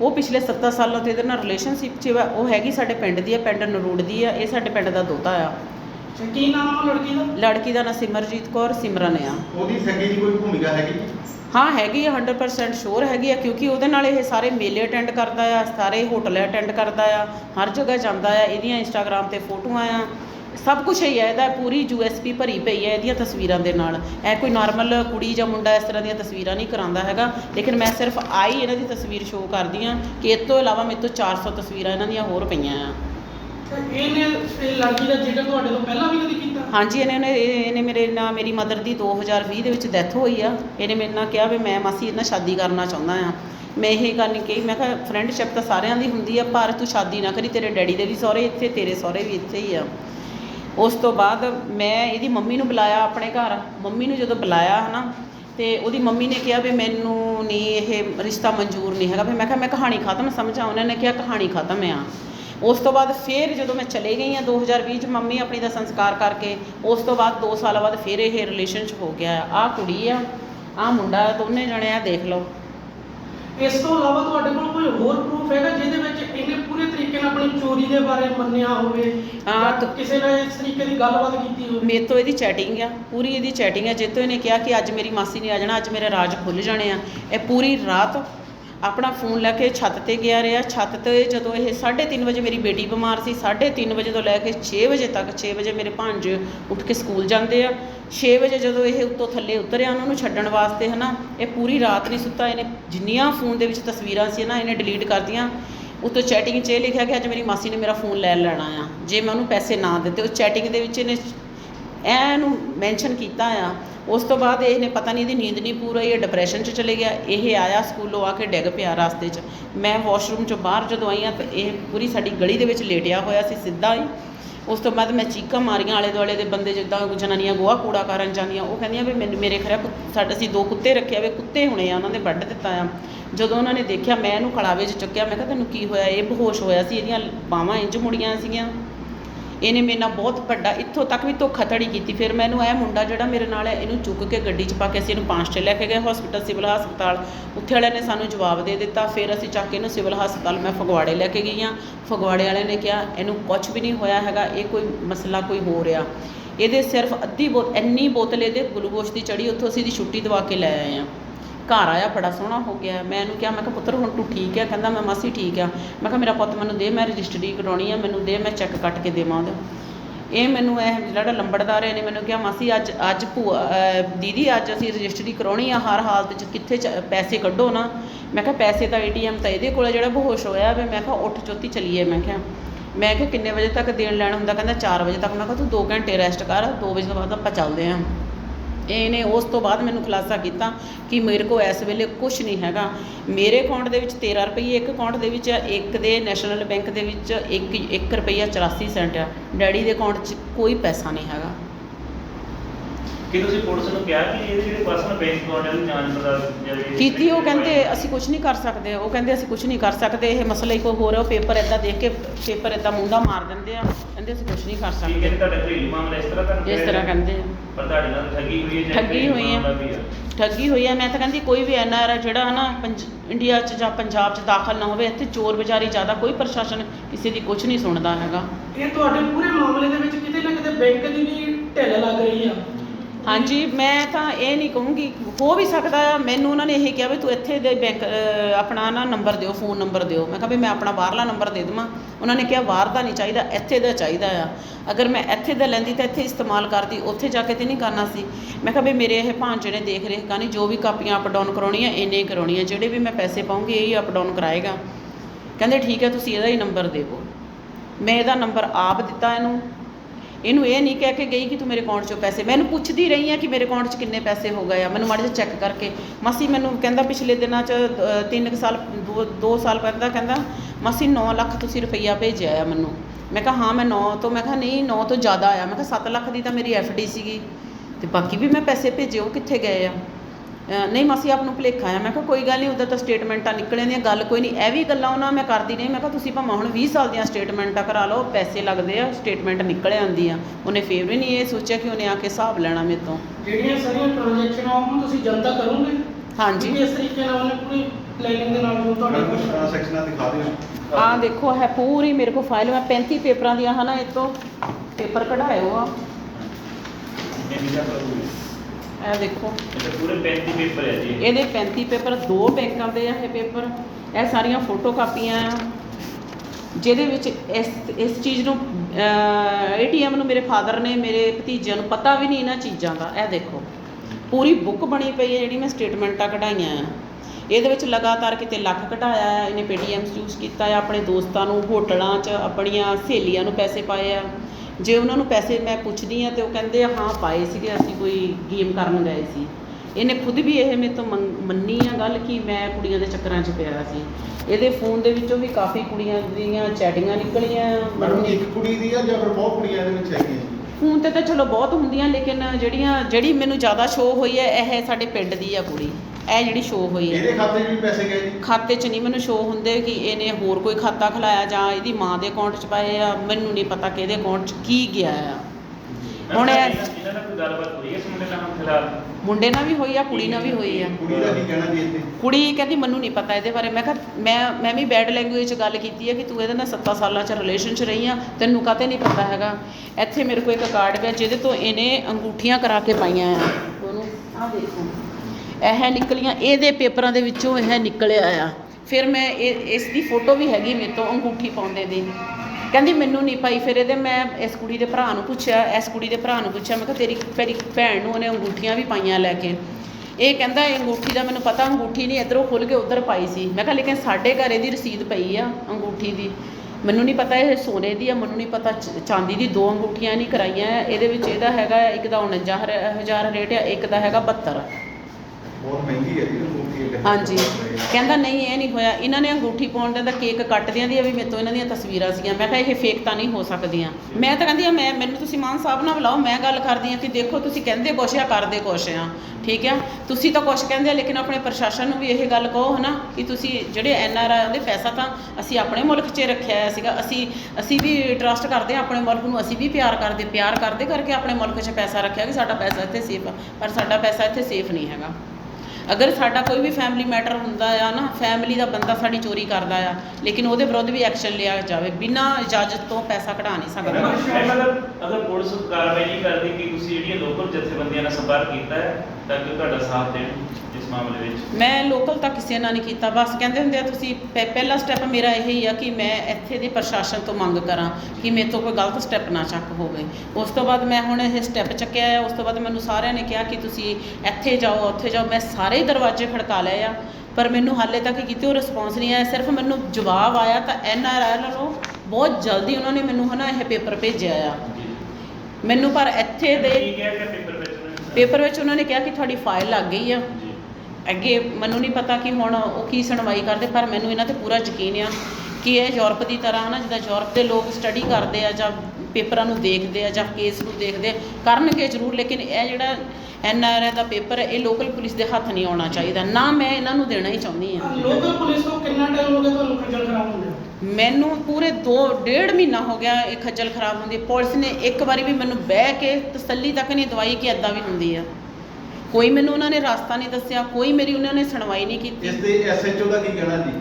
ਉਹ ਪਿਛਲੇ 7 ਸਾਲਾਂ ਤੋਂ ਇਹਦੇ ਨਾਲ ਰਿਲੇਸ਼ਨਸ਼ਿਪ 'ਚ ਵਾ। ਉਹ ਹੈਗੀ ਸਾਡੇ ਪਿੰਡ ਦੀ ਆ ਪਿੰਡ ਨਰੂੜ ਦੀ ਆ। ਇਹ ਸਾਡੇ ਪਿੰਡ ਦਾ ਦੋਤਾ ਆ। ਕੀ ਨਾਮ ਆ ਲੜਕੀ ਦਾ? ਲੜਕੀ ਦਾ ਨਾਂ ਸਿਮਰਜੀਤ ਕੌਰ ਸਿਮਰਨ ਆ। ਉਹਦੀ ਠੱਗੀ ਦੀ ਕੋਈ ਭੂਮਿਕਾ ਹੈਗੀ? ਹਾਂ ਹੈਗੀ ਆ 100% ਸ਼ੋਰ ਹੈਗੀ ਆ ਕਿਉਂਕਿ ਉਹਦੇ ਨਾਲ ਇਹ ਸਾਰੇ ਮੇਲੇ ਅਟੈਂਡ ਕਰਦਾ ਆ ਸਾਰੇ ਹੋਟਲ ਅਟੈਂਡ ਕਰਦਾ ਆ ਹਰ ਜਗ੍ਹਾ ਜਾਂਦਾ ਆ। ਇਹਦੀਆਂ ਇੰਸਟਾਗ੍ਰam ਤੇ ਫੋਟੋਆਂ ਆ। ਸਭ ਕੁਝ ਹੀ ਹੈ ਇਹਦਾ ਪੂਰੀ ਯੂਐਸਪੀ ਭਰੀ ਪਈ ਹੈ ਇਹਦੀਆਂ ਤਸਵੀਰਾਂ ਦੇ ਨਾਲ। ਇਹ ਕੋਈ ਨਾਰਮਲ ਕੁੜੀ ਜਾਂ ਮੁੰਡਾ ਇਸ ਤਰ੍ਹਾਂ ਦੀਆਂ ਤਸਵੀਰਾਂ ਨਹੀਂ ਕਰਾਉਂਦਾ ਹੈਗਾ। ਲੇਕਿਨ ਮੈਂ ਸਿਰਫ ਆਈ ਇਹਨਾਂ ਦੀ ਤਸਵੀਰ ਸ਼ੋਅ ਕਰਦੀ ਹਾਂ ਕਿ ਇਸ ਤੋਂ ਇਲਾਵਾ ਮੇਰੇ ਤੋਂ 400 ਤਸਵੀਰਾਂ ਇਹਨਾਂ ਦੀਆਂ ਹੋਰ ਪਈਆਂ ਆ। ਇਹਨੇ ਇਹ ਲੜਕੀ ਦਾ ਜ਼ਿਕਰ ਤੁਹਾਡੇ ਤੋਂ ਪਹਿਲਾਂ ਵੀ ਕਦੀ ਕੀਤਾ? ਹਾਂਜੀ ਇਹਨੇ ਇਹਨੇ ਇਹਨੇ ਮੇਰੇ ਨਾਲ ਮੇਰੀ ਮਦਰ ਦੀ 2020 ਦੇ ਵਿੱਚ ਡੈਥ ਹੋਈ ਆ। ਇਹਨੇ ਮੇਰੇ ਨਾਲ ਕਿਹਾ ਵੀ ਮੈਂ ਮਾਸੀ ਇਹਦੇ ਨਾਲ ਸ਼ਾਦੀ ਕਰਨਾ ਚਾਹੁੰਦਾ ਆ। ਮੈਂ ਇਹ ਗੱਲ ਨਹੀਂ ਕਹੀ ਮੈਂ ਕਿਹਾ ਫਰੈਂਡਸ਼ਿਪ ਤਾਂ ਸਾਰਿਆਂ ਦੀ ਹੁੰਦੀ ਆ ਪਰ ਤੂੰ ਸ਼ਾਦੀ ਨਾ ਕਰੀ ਤੇਰੇ ਡੈਡੀ ਦੇ ਵੀ ਸਹੁਰੇ ਇੱਥੇ ਤੇਰੇ ਸਹੁਰੇ ਵੀ ਇੱਥੇ ਹੀ ਆ। ਉਸ ਤੋਂ ਬਾਅਦ ਮੈਂ ਇਹਦੀ ਮੰਮੀ ਨੂੰ ਬੁਲਾਇਆ ਆਪਣੇ ਘਰ। ਮੰਮੀ ਨੂੰ ਜਦੋਂ ਬੁਲਾਇਆ ਹਨਾ ਤੇ ਉਹਦੀ ਮੰਮੀ ਨੇ ਕਿਹਾ ਵੀ ਮੈਨੂੰ ਨਹੀਂ ਇਹ ਰਿਸ਼ਤਾ ਮਨਜ਼ੂਰ ਨਹੀਂ ਹੈਗਾ। ਫਿਰ ਮੈਂ ਕਿਹਾ ਮੈਂ ਕਹਾਣੀ ਖਤਮ ਸਮਝਾ। ਉਹਨਾਂ ਨੇ ਕਿਹਾ ਕਹਾਣੀ ਖਤਮ ਆ। ਉਸ ਤੋਂ ਬਾਅਦ ਫਿਰ ਜਦੋਂ ਮੈਂ ਚਲੇ ਗਈ ਆ 2020 ਚ ਮੰਮੀ ਆਪਣੀ ਦਾ ਸੰਸਕਾਰ ਕਰਕੇ ਉਸ ਤੋਂ ਬਾਅਦ 2 ਸਾਲ ਬਾਅਦ ਫਿਰ ਇਹ ਰਿਲੇਸ਼ਨ ਚ ਹੋ ਗਿਆ। ਆ ਕੁੜੀ ਆ ਆ ਮੁੰਡਾ ਆ, ਦੋਨੇ ਜਣੇ ਆ ਦੇਖ ਲਓ। ਇਸ ਤੋਂ ਇਲਾਵਾ ਤੁਹਾਡੇ ਕੋਲ ਕੋਈ ਹੋਰ ਪ੍ਰੂਫ ਹੈਗਾ ਜਿਹਦੇ ਵਿੱਚ ਇਹਨੇ ਪੂਰੇ ਤਰੀਕੇ ਨਾਲ ਆਪਣੀ ਚੋਰੀ ਦੇ ਬਾਰੇ ਮੰਨਿਆ ਹੋਵੇ ਹਾਂ, ਜਾਂ ਤਾਂ- ਕਿਸੇ ਨਾਲ ਇਸ ਤਰੀਕੇ ਦੀ ਗੱਲਬਾਤ ਕੀਤੀ ਹੋਵੇ? ਮੇਰੇ ਤੋਂ ਇਹਦੀ ਚੈਟਿੰਗ ਆ ਪੂਰੀ ਇਹਦੀ ਚੈਟਿੰਗ ਆ। ਜਿੱਤੋਂ ਇਹਨੇ ਕਿਹਾ ਕਿ ਅੱਜ ਮੇਰੀ ਮਾਸੀ ਨੇ ਆ ਜਾਣਾ ਅੱਜ ਮੇਰੇ ਰਾਜ ਖੁੱਲ ਜਾਣੇ ਆ। ਇਹ ਪੂਰੀ ਰਾਤ ਆਪਣਾ ਫੋਨ ਲੈ ਕੇ ਛੱਤ ਤੇ ਗਿਆ ਰਿਹਾ। ਛੱਤ ਤੇ ਜਦੋਂ ਇਹ 3:30 ਵਜੇ ਮੇਰੀ ਬੇਟੀ ਬਿਮਾਰ ਸੀ 3:30 ਵਜੇ ਤੋਂ ਲੈ ਕੇ 6 ਵਜੇ ਤੱਕ 6 ਵਜੇ ਮੇਰੇ ਭਾਂਜੇ ਉੱਠ ਕੇ ਸਕੂਲ ਜਾਂਦੇ ਆ। 6 ਵਜੇ ਜਦੋਂ ਇਹ ਉੱਤੋਂ ਥੱਲੇ ਉਤਰਿਆ ਉਹਨਾਂ ਨੂੰ ਛੱਡਣ ਵਾਸਤੇ ਹਨਾ, ਇਹ ਪੂਰੀ ਰਾਤ ਨਹੀਂ ਸੁੱਤਾ। ਇਹਨੇ ਜਿੰਨੀਆਂ ਫੋਨ ਦੇ ਵਿੱਚ ਤਸਵੀਰਾਂ ਸੀ ਨਾ, ਇਹਨੇ ਡਿਲੀਟ ਕਰਤੀਆਂ। ਉੱਤੋਂ ਚੈਟਿੰਗ 'ਚ ਇਹ ਲਿਖਿਆ ਕਿ ਅੱਜ ਮੇਰੀ ਮਾਸੀ ਨੇ ਮੇਰਾ ਫੋਨ ਲੈ ਲੈਣਾ ਆ। ਜੇ ਮੈਂ ਉਹਨੂੰ ਪੈਸੇ ਨਾ ਦਿੱਤੇ, ਉਹ ਚੈਟਿੰਗ ਦੇ ਵਿੱਚ ਇਹਨੇ ਐਨੂੰ ਮੈਂਸ਼ਨ ਕੀਤਾ ਆ। ਉਸ ਤੋਂ ਬਾਅਦ ਇਹਨੇ ਪਤਾ ਨਹੀਂ ਇਹਦੀ ਨੀਂਦ ਨਹੀਂ ਪੂਰੀ ਹੋਈ, ਇਹ ਡਿਪਰੈਸ਼ਨ 'ਚ ਚਲੇ ਗਿਆ। ਇਹ ਆਇਆ ਸਕੂਲੋਂ ਆ ਕੇ ਡਿੱਗ ਪਿਆ ਰਸਤੇ 'ਚ। ਮੈਂ ਵਾਸ਼ਰੂਮ 'ਚੋਂ ਬਾਹਰ ਜਦੋਂ ਆਈ ਆ ਤਾਂ ਇਹ ਪੂਰੀ ਸਾਡੀ ਗਲੀ ਦੇ ਵਿੱਚ ਲੇਟਿਆ ਹੋਇਆ ਸੀ ਸਿੱਧਾ ਹੀ। ਉਸ ਤੋਂ ਬਾਅਦ ਮੈਂ ਚੀਕਾਂ ਮਾਰੀਆਂ ਆਲੇ ਦੁਆਲੇ ਦੇ ਬੰਦੇ ਜਿੱਦਾਂ ਜਨਾਨੀਆਂ ਗੋਹਾ ਕੂੜਾ ਕਰਨ ਜਾਂਦੀਆਂ। ਉਹ ਕਹਿੰਦੀਆਂ ਵੀ ਮੈਨੂੰ, ਮੇਰੇ ਖਰੇ ਸਾਡੇ ਅਸੀਂ ਦੋ ਕੁੱਤੇ ਰੱਖਿਆ ਆ ਵੇ ਕੁੱਤੇ ਹੋਣੇ ਆ, ਉਹਨਾਂ ਨੇ ਵੱਢ ਦਿੱਤਾ ਆ। ਜਦੋਂ ਉਹਨਾਂ ਨੇ ਦੇਖਿਆ ਮੈਂ ਇਹਨੂੰ ਕਲਾਵੇ 'ਚ ਚੁੱਕਿਆ, ਮੈਂ ਕਿਹਾ ਤੈਨੂੰ ਕੀ ਹੋਇਆ? ਇਹ ਬੇਹੋਸ਼ ਹੋਇਆ ਸੀ, ਇਹਦੀਆਂ ਬਾਹਾਂ ਇੰਜ ਮੁੜੀਆਂ ਸੀਗੀਆਂ। ਇਹਨੇ ਮੇਰੇ ਨਾਲ ਬਹੁਤ ਵੱਡਾ, ਇੱਥੋਂ ਤੱਕ ਵੀ ਧੋਖਾਧੜੀ ਕੀਤੀ। ਫਿਰ ਮੈਨੂੰ ਇਹ ਮੁੰਡਾ ਜਿਹੜਾ ਮੇਰੇ ਨਾਲ ਹੈ, ਇਹਨੂੰ ਚੁੱਕ ਕੇ ਗੱਡੀ 'ਚ ਪਾ ਕੇ ਅਸੀਂ ਇਹਨੂੰ ਪਾਂਚਟੇ ਲੈ ਕੇ ਗਏ ਹਸਪੀਟਲ ਸਿਵਲ ਹਸਪਤਾਲ। ਉੱਥੇ ਵਾਲਿਆਂ ਨੇ ਸਾਨੂੰ ਜਵਾਬ ਦੇ ਦਿੱਤਾ। ਫਿਰ ਅਸੀਂ ਚੱਕ ਕੇ ਇਹਨੂੰ ਸਿਵਲ ਹਸਪਤਾਲ, ਮੈਂ ਫਗਵਾੜੇ ਲੈ ਕੇ ਗਈ ਹਾਂ। ਫਗਵਾੜੇ ਵਾਲਿਆਂ ਨੇ ਕਿਹਾ, ਇਹਨੂੰ ਕੁਝ ਵੀ ਨਹੀਂ ਹੋਇਆ ਹੈਗਾ, ਇਹ ਕੋਈ ਮਸਲਾ ਕੋਈ ਹੋ ਰਿਹਾ। ਇਹਦੇ ਸਿਰਫ ਅੱਧੀ ਬੋਤ ਇੰਨੀ ਬੋਤਲ ਇਹਦੇ ਗਲੂਕੋਸ਼ ਦੀ ਚੜੀ ਉੱਥੋਂ ਅਸੀਂ ਇਹਦੀ ਛੁੱਟੀ ਦਵਾ ਕੇ ਲੈ ਆਏ ਹਾਂ। ਘਰ ਆਇਆ, ਬੜਾ ਸੋਹਣਾ ਹੋ ਗਿਆ। ਮੈਂ ਇਹਨੂੰ ਕਿਹਾ, ਮੈਂ ਕਿਹਾ, ਪੁੱਤਰ, ਹੁਣ ਤੂੰ ਠੀਕ ਹੈ? ਕਹਿੰਦਾ, ਮੈਂ ਮਾਸੀ ਠੀਕ ਆ ਮੈਂ ਕਿਹਾ, ਮੇਰਾ ਪੁੱਤ ਮੈਨੂੰ ਦੇ, ਮੈਂ ਰਜਿਸਟਰੀ ਕਰਾਉਣੀ ਆ, ਮੈਨੂੰ ਦੇ, ਮੈਂ ਚੈੱਕ ਕੱਟ ਕੇ ਦੇਵਾਂ ਉਹਦਾ। ਇਹ ਮੈਨੂੰ ਇਹ ਜਿਹੜਾ ਲੰਬੜਦਾਰ ਹੈ ਨੇ ਮੈਨੂੰ ਕਿਹਾ, ਮਾਸੀ, ਅੱਜ ਅੱਜ ਭੂਆ ਦੀਦੀ, ਅੱਜ ਅਸੀਂ ਰਜਿਸਟਰੀ ਕਰਾਉਣੀ ਆ, ਹਰ ਹਾਲਤ 'ਚ ਕਿੱਥੇ ਪੈਸੇ ਕੱਢੋ ਨਾ। ਮੈਂ ਕਿਹਾ, ਪੈਸੇ ਤਾਂ ਏਟੀਐਮ ਤਾਂ ਇਹਦੇ ਕੋਲ, ਜਿਹੜਾ ਬਹੋਸ਼ ਹੋਇਆ ਵੇ। ਮੈਂ ਕਿਹਾ, ਉੱਠ ਚੋਤੀ, ਚਲੀਏ। ਮੈਂ ਕਿਹਾ ਮੈਂ ਕਿਹਾ, ਕਿੰਨੇ ਵਜੇ ਤੱਕ ਦੇਣ ਲੈਣ ਹੁੰਦਾ? ਕਹਿੰਦਾ 4 ਵਜੇ ਤੱਕ। ਮੈਂ ਕਿਹਾ, ਤੂੰ 2 ਘੰਟੇ ਰੈਸਟ ਕਰ 2 ਵਜੇ ਤੋਂ ਬਾਅਦ ਆਪਾਂ ਚੱਲਦੇ ਹਾਂ ਇਹਨੇ ਉਸ ਤੋਂ ਬਾਅਦ ਮੈਨੂੰ ਖੁਲਾਸਾ ਕੀਤਾ ਕਿ ਮੇਰੇ ਕੋਲ ਇਸ ਵੇਲੇ ਕੁਝ ਨਹੀਂ ਹੈਗਾ। ਮੇਰੇ ਅਕਾਊਂਟ ਦੇ ਵਿੱਚ 13 ਰੁਪਏ ਇੱਕ ਅਕਾਊਂਟ ਦੇ ਵਿੱਚ ਆ, ਇੱਕ ਦੇ ਨੈਸ਼ਨਲ ਬੈਂਕ ਦੇ ਵਿੱਚ 1 1 ਰੁਪਈਆ 84 ਸੈਂਟ ਆ। ਡੈਡੀ ਦੇ ਅਕਾਊਂਟ 'ਚ ਕੋਈ ਪੈਸਾ ਨਹੀਂ ਹੈਗਾ। ਕਿ ਤੁਸੀਂ ਪੁਲਿਸ ਨੂੰ ਕਿਹਾ ਕਿ ਇਹਦੇ ਜਿਹੜੇ ਪਰਸਨਲ ਬੈਂਕ ਅਕਾਊਂਟ ਹੈ ਉਹਦੀ ਜਾਂਚ ਪੜਤਾਲ ਜਿਹੜੀ ਕੀਤੀ ਉਹ ਕਹਿੰਦੇ ਅਸੀਂ ਕੁਝ ਨਹੀਂ ਕਰ ਸਕਦੇ ਉਹ ਕਹਿੰਦੇ ਅਸੀਂ ਕੁਝ ਨਹੀਂ ਕਰ ਸਕਦੇ ਇਹ ਮਸਲਾ ਹੀ ਕੋਈ ਹੋਰ ਹੈ ਉਹ ਪੇਪਰ ਇਦਾਂ ਦੇਖ ਕੇ ਪੇਪਰ ਇਦਾਂ ਮੁੰਡਾ ਮਾਰ ਦਿੰਦੇ ਆ ਕਹਿੰਦੇ ਅਸੀਂ ਕੁਝ ਨਹੀਂ ਕਰ ਠੀਕ ਹੈ ਸਕਦੇ ਤੁਹਾਡਾ ਘਰੇਲੂ ਮਾਮਲਾ ਇਸ ਤਰ੍ਹਾਂ ਤੁਹਾਨੂੰ ਜਿਸ ਤਰ੍ਹਾਂ ਕਹਿੰਦੇ ਆ। ਪਰ ਤੁਹਾਡੇ ਨਾਲ ਠੱਗੀ ਹੋਈ ਹੈ ਜਾਂ ਠੱਗੀ ਘਰੇਲੂ ਹੋਈ ਹੈ। ਮਾਮਲਾ ਵੀ ਹੈ ਠੱਗੀ ਹੋਈ ਹੈ ਮੈਂ ਤਾਂ ਕਹਿੰਦੀ ਕੋਈ ਵੀ ਐਨਆਰ ਹੈ ਜਿਹੜਾ ਹਨਾ ਪੰਜ ਇੰਡੀਆ 'ਚ ਜਾਂ ਪੰਜਾਬ 'ਚ ਦਾਖਲ ਨਾ ਹੋਵੇ ਇੱਥੇ ਚੋਰ ਬਜ਼ਾਰੀ ਜ਼ਿਆਦਾ ਕੋਈ ਪ੍ਰਸ਼ਾਸਨ ਕਿਸੇ ਦੀ ਕੁਝ ਨਹੀਂ ਸੁਣਦਾ ਹੈਗਾ। ਇਹ ਤੁਹਾਡੇ ਪੂਰੇ ਮਾਮਲੇ ਦੇ ਵਿੱਚ ਕਿਤੇ ਨਾ ਕਿਤੇ ਬੈਂਕ ਦੀ ਵੀ ਢਿੱਲ ਲੱਗ ਰਹੀ ਆ। ਹਾਂਜੀ, ਮੈਂ ਤਾਂ ਇਹ ਨਹੀਂ ਕਹੂੰਗੀ, ਹੋ ਵੀ ਸਕਦਾ ਆ, ਮੈਨੂੰ ਉਹਨਾਂ ਨੇ ਇਹ ਕਿਹਾ ਵੀ ਤੂੰ ਇੱਥੇ ਦੇ ਬੈਂਕ ਆਪਣਾ ਨਾ ਨੰਬਰ ਦਿਓ, ਫੋਨ ਨੰਬਰ ਦਿਓ। ਮੈਂ ਕਿਹਾ ਵੀ ਮੈਂ ਆਪਣਾ ਬਾਹਰਲਾ ਨੰਬਰ ਦੇ ਦੇਵਾਂ। ਉਹਨਾਂ ਨੇ ਕਿਹਾ, ਬਾਹਰ ਦਾ ਨਹੀਂ ਚਾਹੀਦਾ, ਇੱਥੇ ਦਾ ਚਾਹੀਦਾ ਆ। ਅਗਰ ਮੈਂ ਇੱਥੇ ਦਾ ਲੈਂਦੀ ਤਾਂ ਇੱਥੇ ਇਸਤੇਮਾਲ ਕਰਦੀ, ਉੱਥੇ ਜਾ ਕੇ ਤੇ ਨਹੀਂ ਕਰਨਾ ਸੀ। ਮੈਂ ਕਿਹਾ ਵੀ ਮੇਰੇ ਇਹ ਭਾਂਜੇ ਨੇ ਦੇਖ ਰੇਖ ਕਰਨੀ, ਜੋ ਵੀ ਕਾਪੀਆਂ ਅਪ ਡਾਊਨ ਕਰਾਉਣੀਆਂ, ਇੰਨੇ ਹੀ ਕਰਾਉਣੀਆਂ। ਜਿਹੜੇ ਵੀ ਮੈਂ ਪੈਸੇ ਪਾਉਂਗੀ, ਇਹ ਹੀ ਅਪ ਡਾਊਨ ਕਰਾਏਗਾ। ਕਹਿੰਦੇ, ਠੀਕ ਹੈ, ਤੁਸੀਂ ਇਹਦਾ ਹੀ ਨੰਬਰ ਦੇਵੋ ਮੈਂ ਇਹਦਾ ਨੰਬਰ ਆਪ ਦਿੱਤਾ ਇਹਨੂੰ। ਇਹਨੂੰ ਇਹ ਨਹੀਂ ਕਹਿ ਕੇ ਗਈ ਕਿ ਤੂੰ ਮੇਰੇ ਅਕਾਊਂਟ 'ਚੋਂ ਪੈਸੇ ਮੈਨੂੰ ਪੁੱਛਦੀ ਰਹੀ ਆ ਕਿ ਮੇਰੇ ਅਕਾਊਂਟ 'ਚ ਕਿੰਨੇ ਪੈਸੇ ਹੋ ਗਏ ਆ। ਮੈਨੂੰ ਮਾੜਾ ਜਿਹਾ ਚੈੱਕ ਕਰਕੇ। ਮਾਸੀ ਮੈਨੂੰ ਕਹਿੰਦਾ ਪਿਛਲੇ ਦਿਨਾਂ 'ਚ 3 ਸਾਲ 2 ਸਾਲ ਪਹਿਲਾਂ ਕਹਿੰਦਾ, ਮਾਸੀ 9 ਲੱਖ ਤੁਸੀਂ ਰੁਪਈਆ ਭੇਜਿਆ ਆ ਮੈਨੂੰ। ਮੈਂ ਕਿਹਾ, ਹਾਂ, ਮੈਂ 9 ਤੋਂ ਮੈਂ ਕਿਹਾ, ਨਹੀਂ 9 ਤੋਂ ਜ਼ਿਆਦਾ ਆਇਆ ਮੈਂ ਕਿਹਾ 7 ਲੱਖ ਦੀ ਤਾਂ ਮੇਰੀ ਡੀ ਸੀਗੀ। ਤੇ ਬਾਕੀ ਵੀ ਮੈਂ ਪੈਸੇ ਭੇਜੇ, ਉਹ ਕਿੱਥੇ ਗਏ ਆ? ਨਹੀਂ ਮਾਸੀ ਆਪ ਨੂੰ ਭੁਲੇਖਾ ਆ। ਮੈਂ ਕਿਹਾ ਕੋਈ ਗੱਲ ਨਹੀਂ ਉਧਰ ਤਾਂ ਸਟੇਟਮੈਂਟਾਂ ਨਿਕਲੇ ਦੀਆਂ ਗੱਲ ਕੋਈ ਨਹੀਂ। ਇਹ ਵੀ ਗੱਲਾਂ ਉਹਨਾਂ ਮੈਂ ਕਰਦੀ ਨਹੀਂ ਮੈਂ ਕਿਹਾ ਤੁਸੀਂ ਭਾਵੇਂ ਹੁਣ 20 ਸਾਲ ਦੀਆਂ ਸਟੇਟਮੈਂਟਾਂ ਕਰਾ ਲਓ ਪੈਸੇ ਲੱਗਦੇ ਆ ਸਟੇਟਮੈਂਟ ਨਿਕਲ ਆਉਂਦੀ ਆ। ਉਹਨੇ ਫੇਰ ਵੀ ਨਹੀਂ ਇਹ ਸੋਚਿਆ ਕਿ ਉਹਨੇ ਆ ਕੇ ਹਿਸਾਬ ਲੈਣਾ ਮੇਰੇ ਤੋਂ। ਜਿਹੜੀਆਂ ਸਾਰੀਆਂ ਟ੍ਰਾਂਜੈਕਸ਼ਨਾਂ ਉਹਨੂੰ ਤੁਸੀਂ ਜਨਤਾ ਕਰੋਗੇ? ਹਾਂਜੀ। ਇਸ ਤਰੀਕੇ ਨਾਲ ਉਹਨੇ ਪੂਰੀ ਪਲੈਨਿੰਗ ਦੇ ਨਾਲ ਜੋ ਤੁਹਾਡੇ ਕੋਲ ਟ੍ਰਾਂਸੈਕਸ਼ਨਾਂ ਦਿਖਾ ਦਿਓ ਆਹ ਦੇਖੋ ਹੈ ਪੂਰੀ ਮੇਰੇ ਕੋਲ ਫਾਈਲ ਮੈਂ 35 ਪੇਪਰਾਂ ਦੀਆਂ ਹਨਾ ਇਹ ਤੋਂ। ਪੇਪਰ ਕਢਾਇਓ ਆ। ਇਹ ਵੀਜ਼ਾ ਪ੍ਰੋਗਰਾਮ ਇਹ ਦੇਖੋ। ਇਹ ਪੂਰੇ 35 ਪੇਪਰ ਹੈ ਜੀ ਇਹਦੇ 35 ਪੇਪਰ ਦੋ ਬੈਂਕਾਂ ਦੇ ਆ ਇਹ ਪੇਪਰ। ਇਹ ਸਾਰੀਆਂ ਫੋਟੋ ਕਾਪੀਆਂ ਆ। ਜਿਹਦੇ ਵਿੱਚ ਇਸ ਇਸ ਚੀਜ਼ ਨੂੰ ਏਟੀਐਮ ਨੂੰ ਮੇਰੇ ਫਾਦਰ ਨੇ ਮੇਰੇ ਭਤੀਜਿਆਂ ਨੂੰ ਪਤਾ ਵੀ ਨਹੀਂ ਇਹਨਾਂ ਚੀਜ਼ਾਂ ਦਾ। ਇਹ ਦੇਖੋ। ਪੂਰੀ ਬੁੱਕ ਬਣੀ ਪਈ ਹੈ ਜਿਹੜੀ ਮੈਂ ਸਟੇਟਮੈਂਟਾਂ ਕਢਾਈਆਂ ਆ। ਇਹਦੇ ਵਿੱਚ ਲਗਾਤਾਰ ਕਿਤੇ ਲੱਖ ਘਟਾਇਆ ਆ। ਇਹਨੇ ਪੇਟੀਐਮ ਯੂਜ਼ ਕੀਤਾ ਆ। ਆਪਣੇ ਦੋਸਤਾਂ ਨੂੰ ਹੋਟਲਾਂ 'ਚ ਆਪਣੀਆਂ ਸਹੇਲੀਆਂ ਨੂੰ ਪੈਸੇ ਪਾਏ ਆ। ਜੇ ਉਹਨਾਂ ਨੂੰ ਪੈਸੇ ਮੈਂ ਪੁੱਛਦੀ ਆ ਤੇ ਉਹ ਕਹਿੰਦੇ ਆ ਹਾਂ ਪਾਏ ਸੀਗੇ ਅਸੀਂ ਕੋਈ ਗੇਮ ਕਰਨ ਗਏ ਸੀ। ਇਹਨੇ ਖੁਦ ਵੀ ਇਹ ਮੇਰੇ ਤੋਂ ਮੰਨ- ਆ ਗੱਲ ਕਿ ਮੈਂ ਕੁੜੀਆਂ ਦੇ ਚੱਕਰਾਂ 'ਚ ਪਿਆ ਸੀ। ਇਹਦੇ ਫੋਨ ਦੇ ਵਿੱਚੋਂ ਵੀ ਕਾਫੀ ਕੁੜੀਆਂ ਦੀਆਂ ਚੈਟਿੰਗਾਂ ਨਿਕਲੀਆਂ। ਮੈਡਮ ਇੱਕ ਕੁੜੀ ਦੀ ਆ ਜਾਂ ਫਿਰ ਬਹੁਤ ਕੁੜੀਆਂ ਇਹਦੇ ਵਿੱਚ ਹੈਗੀਆਂ? ਫੋਨ ਤੇ ਤਾਂ ਚਲੋ ਬਹੁਤ ਹੁੰਦੀਆਂ ਲੇਕਿਨ ਜਿਹੜੀਆਂ ਜਿਹੜੀ ਮੈਨੂੰ ਜ਼ਿਆਦਾ ਸ਼ੋਅ ਹੋਈ ਹੈ ਇਹ ਸਾਡੇ ਪਿੰਡ ਦੀ ਆ ਕੁੜੀ। ਇਹ ਜਿਹੜੀ ਸ਼ੋਅ ਹੋਈ ਇਹਦੇ ਹੈ ਖਾਤੇ 'ਚ ਵੀ ਪੈਸੇ ਗਏ ਜੀ? ਖਾਤੇ 'ਚ ਨਹੀਂ ਮੈਨੂੰ ਸ਼ੋਅ ਹੁੰਦੇ ਕਿ ਇਹਨੇ ਹੋਰ ਕੋਈ ਖਾਤਾ ਖਲਾਇਆ ਜਾਂ ਇਹਦੀ ਮਾਂ ਦੇ ਅਕਾਊਂਟ 'ਚ ਪਾਏ ਆ ਮੈਨੂੰ ਨਹੀਂ ਪਤਾ ਕਿ ਇਹਦੇ ਅਕਾਊਂਟ 'ਚ ਕੀ ਗਿਆ ਆ। ਹੁਣ ਇਹ- ਇਹਨਾਂ ਨਾਲ ਕੋਈ ਗੱਲਬਾਤ ਹੋਈ ਹੈ ਇਸ ਮੁੰਡੇ ਨਾਲ ਹੁਣ ਫਿਲਹਾਲ ਮੁੰਡੇ ਨਾਲ ਵੀ ਹੋਈ ਆ ਕੁੜੀ ਨਾਲ ਵੀ ਹੋਈ ਆ। ਕੁੜੀ ਦਾ ਕੀ ਕਹਿਣਾ ਜੀ ਇੱਥੇ? ਕੁੜੀ ਕਹਿੰਦੀ ਮੈਨੂੰ ਨਹੀਂ ਪਤਾ ਇਹਦੇ ਬਾਰੇ। ਮੈਂ ਕਿਹਾ ਮੈਂ ਮੈਂ ਵੀ ਬੈਡ ਲੈਂਗੁਏਜ 'ਚ ਗੱਲ ਕੀਤੀ ਹੈ ਕਿ ਤੂੰ ਇਹਦੇ ਨਾਲ 7 ਸਾਲਾਂ 'ਚ ਰਿਲੇਸ਼ਨ 'ਚ ਰਹੀ ਆ ਤੈਨੂੰ ਕਾਤੇ ਨਹੀਂ ਪਤਾ ਹੈਗਾ? ਇੱਥੇ ਮੇਰੇ ਕੋਲ ਇੱਕ ਕਾਰਡ ਪਿਆ ਜਿਹਦੇ ਤੋਂ ਇਹਨੇ ਅੰਗੂਠੀਆਂ ਕਰਾ ਕੇ ਪਾਈਆਂ ਆ। ਉਹਨੂੰ ਆਹ ਦੇਖੋ। ਇਹ ਨਿਕਲੀਆਂ, ਇਹਦੇ ਪੇਪਰਾਂ ਦੇ ਵਿੱਚੋਂ ਇਹ ਨਿਕਲਿਆ ਆ। ਫਿਰ ਮੈਂ ਇਹ, ਇਸ ਦੀ ਫੋਟੋ ਵੀ ਹੈਗੀ ਮੇਰੇ ਤੋਂ ਅੰਗੂਠੀ ਪਾਉਂਦੇ ਦੀ। ਕਹਿੰਦੀ, ਮੈਨੂੰ ਨਹੀਂ ਪਾਈ ਫਿਰ ਇਹਦੇ ਮੈਂ ਇਸ ਕੁੜੀ ਦੇ ਭਰਾ ਨੂੰ ਪੁੱਛਿਆ, ਇਸ ਕੁੜੀ ਦੇ ਭਰਾ ਨੂੰ ਪੁੱਛਿਆ, ਮੈਂ ਕਿਹਾ, ਤੇਰੀ ਤੇਰੀ ਭੈਣ ਨੂੰ ਉਹਨੇ ਅੰਗੂਠੀਆਂ ਵੀ ਪਾਈਆਂ ਲੈ ਕੇ। ਇਹ ਕਹਿੰਦਾ, ਇਹ ਅੰਗੂਠੀ ਦਾ ਮੈਨੂੰ ਪਤਾ, ਅੰਗੂਠੀ ਨਹੀਂ, ਇੱਧਰੋਂ ਖੁੱਲ ਕੇ ਉੱਧਰ ਪਾਈ ਸੀ। ਮੈਂ ਕਿਹਾ, ਲੇਕਿਨ ਸਾਡੇ ਘਰ ਇਹਦੀ ਰਸੀਦ ਪਈ ਆ ਅੰਗੂਠੀ ਦੀ। ਮੈਨੂੰ ਨਹੀਂ ਪਤਾ ਇਹ ਸੋਨੇ ਦੀ ਆ, ਮੈਨੂੰ ਨਹੀਂ ਪਤਾ ਚਾਂਦੀ ਦੀ ਦੋ ਅੰਗੂਠੀਆਂ ਨਹੀਂ ਕਰਾਈਆਂ, ਇਹਦੇ ਵਿੱਚ ਇਹਦਾ ਹੈਗਾ ਇੱਕ ਦਾ 49000 ਰੇਟ ਆ, ਇੱਕ ਦਾ ਹੈਗਾ 72 ਬਹੁਤ ਮਹਿੰਗੀ ਹੈ ਜੀ ਅੰਗੂਠੀ ਇਹ। ਹਾਂਜੀ। ਕਹਿੰਦਾ ਨਹੀਂ ਇਹ ਨਹੀਂ ਹੋਇਆ। ਇਹਨਾਂ ਨੇ ਅੰਗੂਠੀ ਪਾਉਣ ਦੇ ਕੇਕ ਕੱਟਦਿਆਂ ਦੀ ਵੀ ਮੇਰੇ ਤੋਂ ਇਹਨਾਂ ਦੀਆਂ ਤਸਵੀਰਾਂ ਸੀਗੀਆਂ। ਮੈਂ ਕਿਹਾ ਇਹ ਫੇਕ ਤਾਂ ਨਹੀਂ ਹੋ ਸਕਦੀਆਂ। ਮੈਂ ਤਾਂ ਕਹਿੰਦੀ ਆ ਮੈਂ ਮੈਨੂੰ ਤੁਸੀਂ ਮਾਨ ਸਾਹਿਬ ਨਾਲ ਬੁਲਾਓ ਮੈਂ ਗੱਲ ਕਰਦੀ ਆ ਕਿ ਦੇਖੋ ਤੁਸੀਂ ਕਹਿੰਦੇ ਕੁਛ ਆ ਕਰਦੇ ਕੁਛ ਆ। ਠੀਕ ਆ? ਤੁਸੀਂ ਤਾਂ ਕੁਛ ਕਹਿੰਦੇ ਆ ਲੇਕਿਨ ਆਪਣੇ ਪ੍ਰਸ਼ਾਸਨ ਨੂੰ ਵੀ ਇਹ ਗੱਲ ਕਹੋ ਹਨਾ ਕਿ ਤੁਸੀਂ ਜਿਹੜੇ ਐਨ ਆਰ ਆਈ ਦੇ ਪੈਸਾ ਤਾਂ ਅਸੀਂ ਆਪਣੇ ਮੁਲਕ 'ਚ ਰੱਖਿਆ ਹੋਇਆ ਸੀਗਾ। ਅਸੀਂ ਅਸੀਂ ਵੀ ਟਰਸਟ ਕਰਦੇ ਆ ਆਪਣੇ ਮੁਲਕ ਨੂੰ ਅਸੀਂ ਵੀ ਪਿਆਰ ਕਰਦੇ ਪਿਆਰ ਕਰਦੇ ਕਰਕੇ ਆਪਣੇ ਮੁਲਕ 'ਚ ਪੈਸਾ ਰੱਖਿਆ ਕਿ ਸਾਡਾ ਪੈਸਾ ਇੱਥੇ ਸੇਫ ਆ। ਪਰ ਸਾਡਾ ਪੈਸਾ ਇੱਥੇ ਸੇਫ ਨਹੀਂ ਹੈਗਾ। ਅਗਰ ਸਾਡਾ ਕੋਈ ਵੀ ਫੈਮਿਲੀ ਮੈਟਰ ਹੁੰਦਾ ਆ ਨਾ ਫੈਮਿਲੀ ਦਾ ਬੰਦਾ ਸਾਡੀ ਚੋਰੀ ਕਰਦਾ ਆ, ਲੇਕਿਨ ਉਹਦੇ ਵਿਰੁੱਧ ਵੀ ਐਕਸ਼ਨ ਲਿਆ ਜਾਵੇ, ਬਿਨਾਂ ਇਜਾਜ਼ਤ ਤੋਂ ਪੈਸਾ ਕਢਾ ਨਹੀਂ ਸਕਦਾ। ਮੈਂ ਮਤਲਬ ਅਗਰ ਪੁਲਿਸ ਕਾਰਵਾਈ ਨਹੀਂ ਕਰਦੀ ਕਿ ਤੁਸੀਂ ਜਿਹੜੀਆਂ ਲੋਕਲ ਜਥੇਬੰਦੀਆਂ ਨਾਲ ਸੰਪਰਕ ਕੀਤਾ ਹੈ, ਤਾਂ ਕਿ ਤੁਹਾਡਾ ਸਾਥ ਦੇਣ? ਇਸ ਮਾਮਲੇ ਵਿੱਚ? ਮੈਂ ਲੋਕਲ ਤਾਂ ਕਿਸੇ ਨਾਲ ਨਹੀਂ ਕੀਤਾ। ਬਸ ਕਹਿੰਦੇ ਹੁੰਦੇ ਆ ਤੁਸੀਂ ਪਹਿ- ਪਹਿਲਾ ਸਟੈਪ ਮੇਰਾ ਇਹ ਹੀ ਆ ਕਿ ਮੈਂ ਇੱਥੇ ਦੇ ਪ੍ਰਸ਼ਾਸਨ ਤੋਂ ਮੰਗ ਕਰਾਂ ਕਿ ਮੇਰੇ ਤੋਂ ਕੋਈ ਗਲਤ ਸਟੈਪ ਨਾ ਚੱਕ ਹੋਵੇ। ਉਸ ਤੋਂ ਬਾਅਦ ਮੈਂ ਹੁਣ ਇਹ ਸਟੈਪ ਚੱਕਿਆ ਆ। ਉਸ ਤੋਂ ਬਾਅਦ ਮੈਨੂੰ ਸਾਰਿਆਂ ਨੇ ਕਿਹਾ ਕਿ ਤੁਸੀਂ ਇੱਥੇ ਜਾਓ ਉੱਥੇ ਜਾਓ। ਮੈਂ ਸਾਰੇ ਹੀ ਦਰਵਾਜ਼ੇ ਖੜਕਾ ਲਏ ਆ। ਪਰ ਮੈਨੂੰ ਹਾਲੇ ਤੱਕ ਕਿਤੇ ਉਹ ਰਿਸਪੌਂਸ ਨਹੀਂ ਆਇਆ। ਸਿਰਫ ਮੈਨੂੰ ਜਵਾਬ ਆਇਆ ਤਾਂ ਐਨ ਆਰ ਆਈ ਨਾਲੋਂ ਬਹੁਤ ਜਲਦੀ ਉਹਨਾਂ ਨੇ ਮੈਨੂੰ ਹਨਾ ਇਹ ਪੇਪਰ ਭੇਜਿਆ ਆ। ਮੈਨੂੰ ਪਰ ਇੱਥੇ ਦੇ ਕੀ ਕਿਹਾ ਗਿਆ ਪੇਪਰ ਵਿੱਚ ਉਹਨਾਂ ਨੇ? ਪੇਪਰ ਵਿੱਚ ਉਹਨਾਂ ਨੇ ਕਿਹਾ ਕਿ ਤੁਹਾਡੀ ਫਾਈਲ ਲੱਗ ਗਈ ਆ। ਅੱਗੇ ਮੈਨੂੰ ਨਹੀਂ ਪਤਾ ਕਿ ਹੁਣ ਉਹ ਕੀ ਸੁਣਵਾਈ ਕਰਦੇ ਪਰ ਮੈਨੂੰ ਇਹਨਾਂ ਤੇ ਪੂਰਾ ਯਕੀਨ ਆ ਕਿ ਇਹ ਯੂਰਪ ਦੀ ਤਰ੍ਹਾਂ ਨਾ ਜਿੱਦਾਂ ਯੂਰਪ ਦੇ ਲੋਕ ਸਟੱਡੀ ਕਰਦੇ ਆ ਜਾਂ ਪੇਪਰਾਂ ਨੂੰ ਦੇਖਦੇ ਆ ਜਾਂ ਕੇਸ ਨੂੰ ਦੇਖਦੇ ਆ, ਕਰਨਗੇ ਜ਼ਰੂਰ ਲੇਕਿਨ ਇਹ ਜਿਹੜਾ N R I the paper ਹੈ ਇਹ ਲੋਕਲ ਪੁਲਿਸ ਦੇ ਹੱਥ ਨਹੀਂ ਆਉਣਾ ਚਾਹੀਦਾ ਨਾ ਮੈਂ ਇਹਨਾਂ ਨੂੰ ਦੇਣਾ ਹੀ ਚਾਹੁੰਦੀ ਆ ਲੋਕਲ ਪੁਲਿਸ ਤੋਂ ਕਿੰਨਾ ਟਾਈਮ ਹੋ ਗਿਆ ਤੁਹਾਨੂੰ ਖੱਜਲ ਖਰਾਬ ਹੁੰਦੇ? ਮੈਨੂੰ ਪੂਰੇ 2 ਡੇਢ ਮਹੀਨਾ ਹੋ ਗਿਆ ਇਹ ਖੱਜਲ ਖਰਾਬ ਹੁੰਦੀ ਪੁਲਿਸ ਨੇ ਇੱਕ ਵਾਰੀ ਵੀ ਮੈਨੂੰ ਬਹਿ ਕੇ ਤਸੱਲੀ ਤੱਕ ਨਹੀਂ ਦਵਾਈ ਕਿ ਐਦਾਂ ਵੀ ਹੁੰਦੀ ਆ। ਕੋਈ ਮੈਨੂੰ ਉਹਨਾਂ ਨੇ ਰਸਤਾ ਨਹੀਂ ਦੱਸਿਆ ਕੋਈ ਮੇਰੀ ਉਹਨਾਂ ਨੇ ਸੁਣਵਾਈ ਨਹੀਂ ਕੀਤੀ। ਇਸ ਦੇ ਐਸਐਚਓ ਦਾ ਕੀ ਕਹਿਣਾ ਜੀ?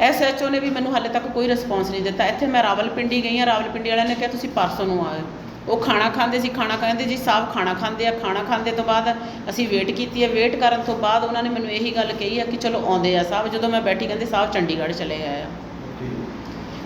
ਐਸਐਚਓ ਨੇ ਵੀ ਮੈਨੂੰ ਹਾਲੇ ਤੱਕ ਕੋਈ ਰਿਸਪੌਂਸ ਨਹੀਂ ਦਿੱਤਾ। ਇੱਥੇ ਮੈਂ ਰਾਵਲਪਿੰਡੀ ਗਈ ਹਾਂ ਰਾਵਲਪਿੰਡੀ ਵਾਲਿਆਂ ਨੇ ਕਿਹਾ ਤੁਸੀਂ ਪਰਸੋਂ ਨੂੰ ਆਇਓ। ਉਹ ਖਾਣਾ ਖਾਂਦੇ ਸੀ ਖਾਣਾ ਕਹਿੰਦੇ ਜੀ ਸਾਹਿਬ ਖਾਣਾ ਖਾਂਦੇ ਆ। ਖਾਣਾ ਖਾਂਦੇ ਤੋਂ ਬਾਅਦ ਅਸੀਂ ਵੇਟ ਕੀਤੀ ਹੈ। ਵੇਟ ਕਰਨ ਤੋਂ ਬਾਅਦ ਉਹਨਾਂ ਨੇ ਮੈਨੂੰ ਇਹੀ ਗੱਲ ਕਹੀ ਆ ਕਿ ਚਲੋ ਆਉਂਦੇ ਆ ਸਾਹਿਬ ਜਦੋਂ ਮੈਂ ਬੈਠੀ ਕਹਿੰਦੇ ਸਾਹਿਬ ਚੰਡੀਗੜ੍ਹ ਚਲੇ ਗਏ ਆ।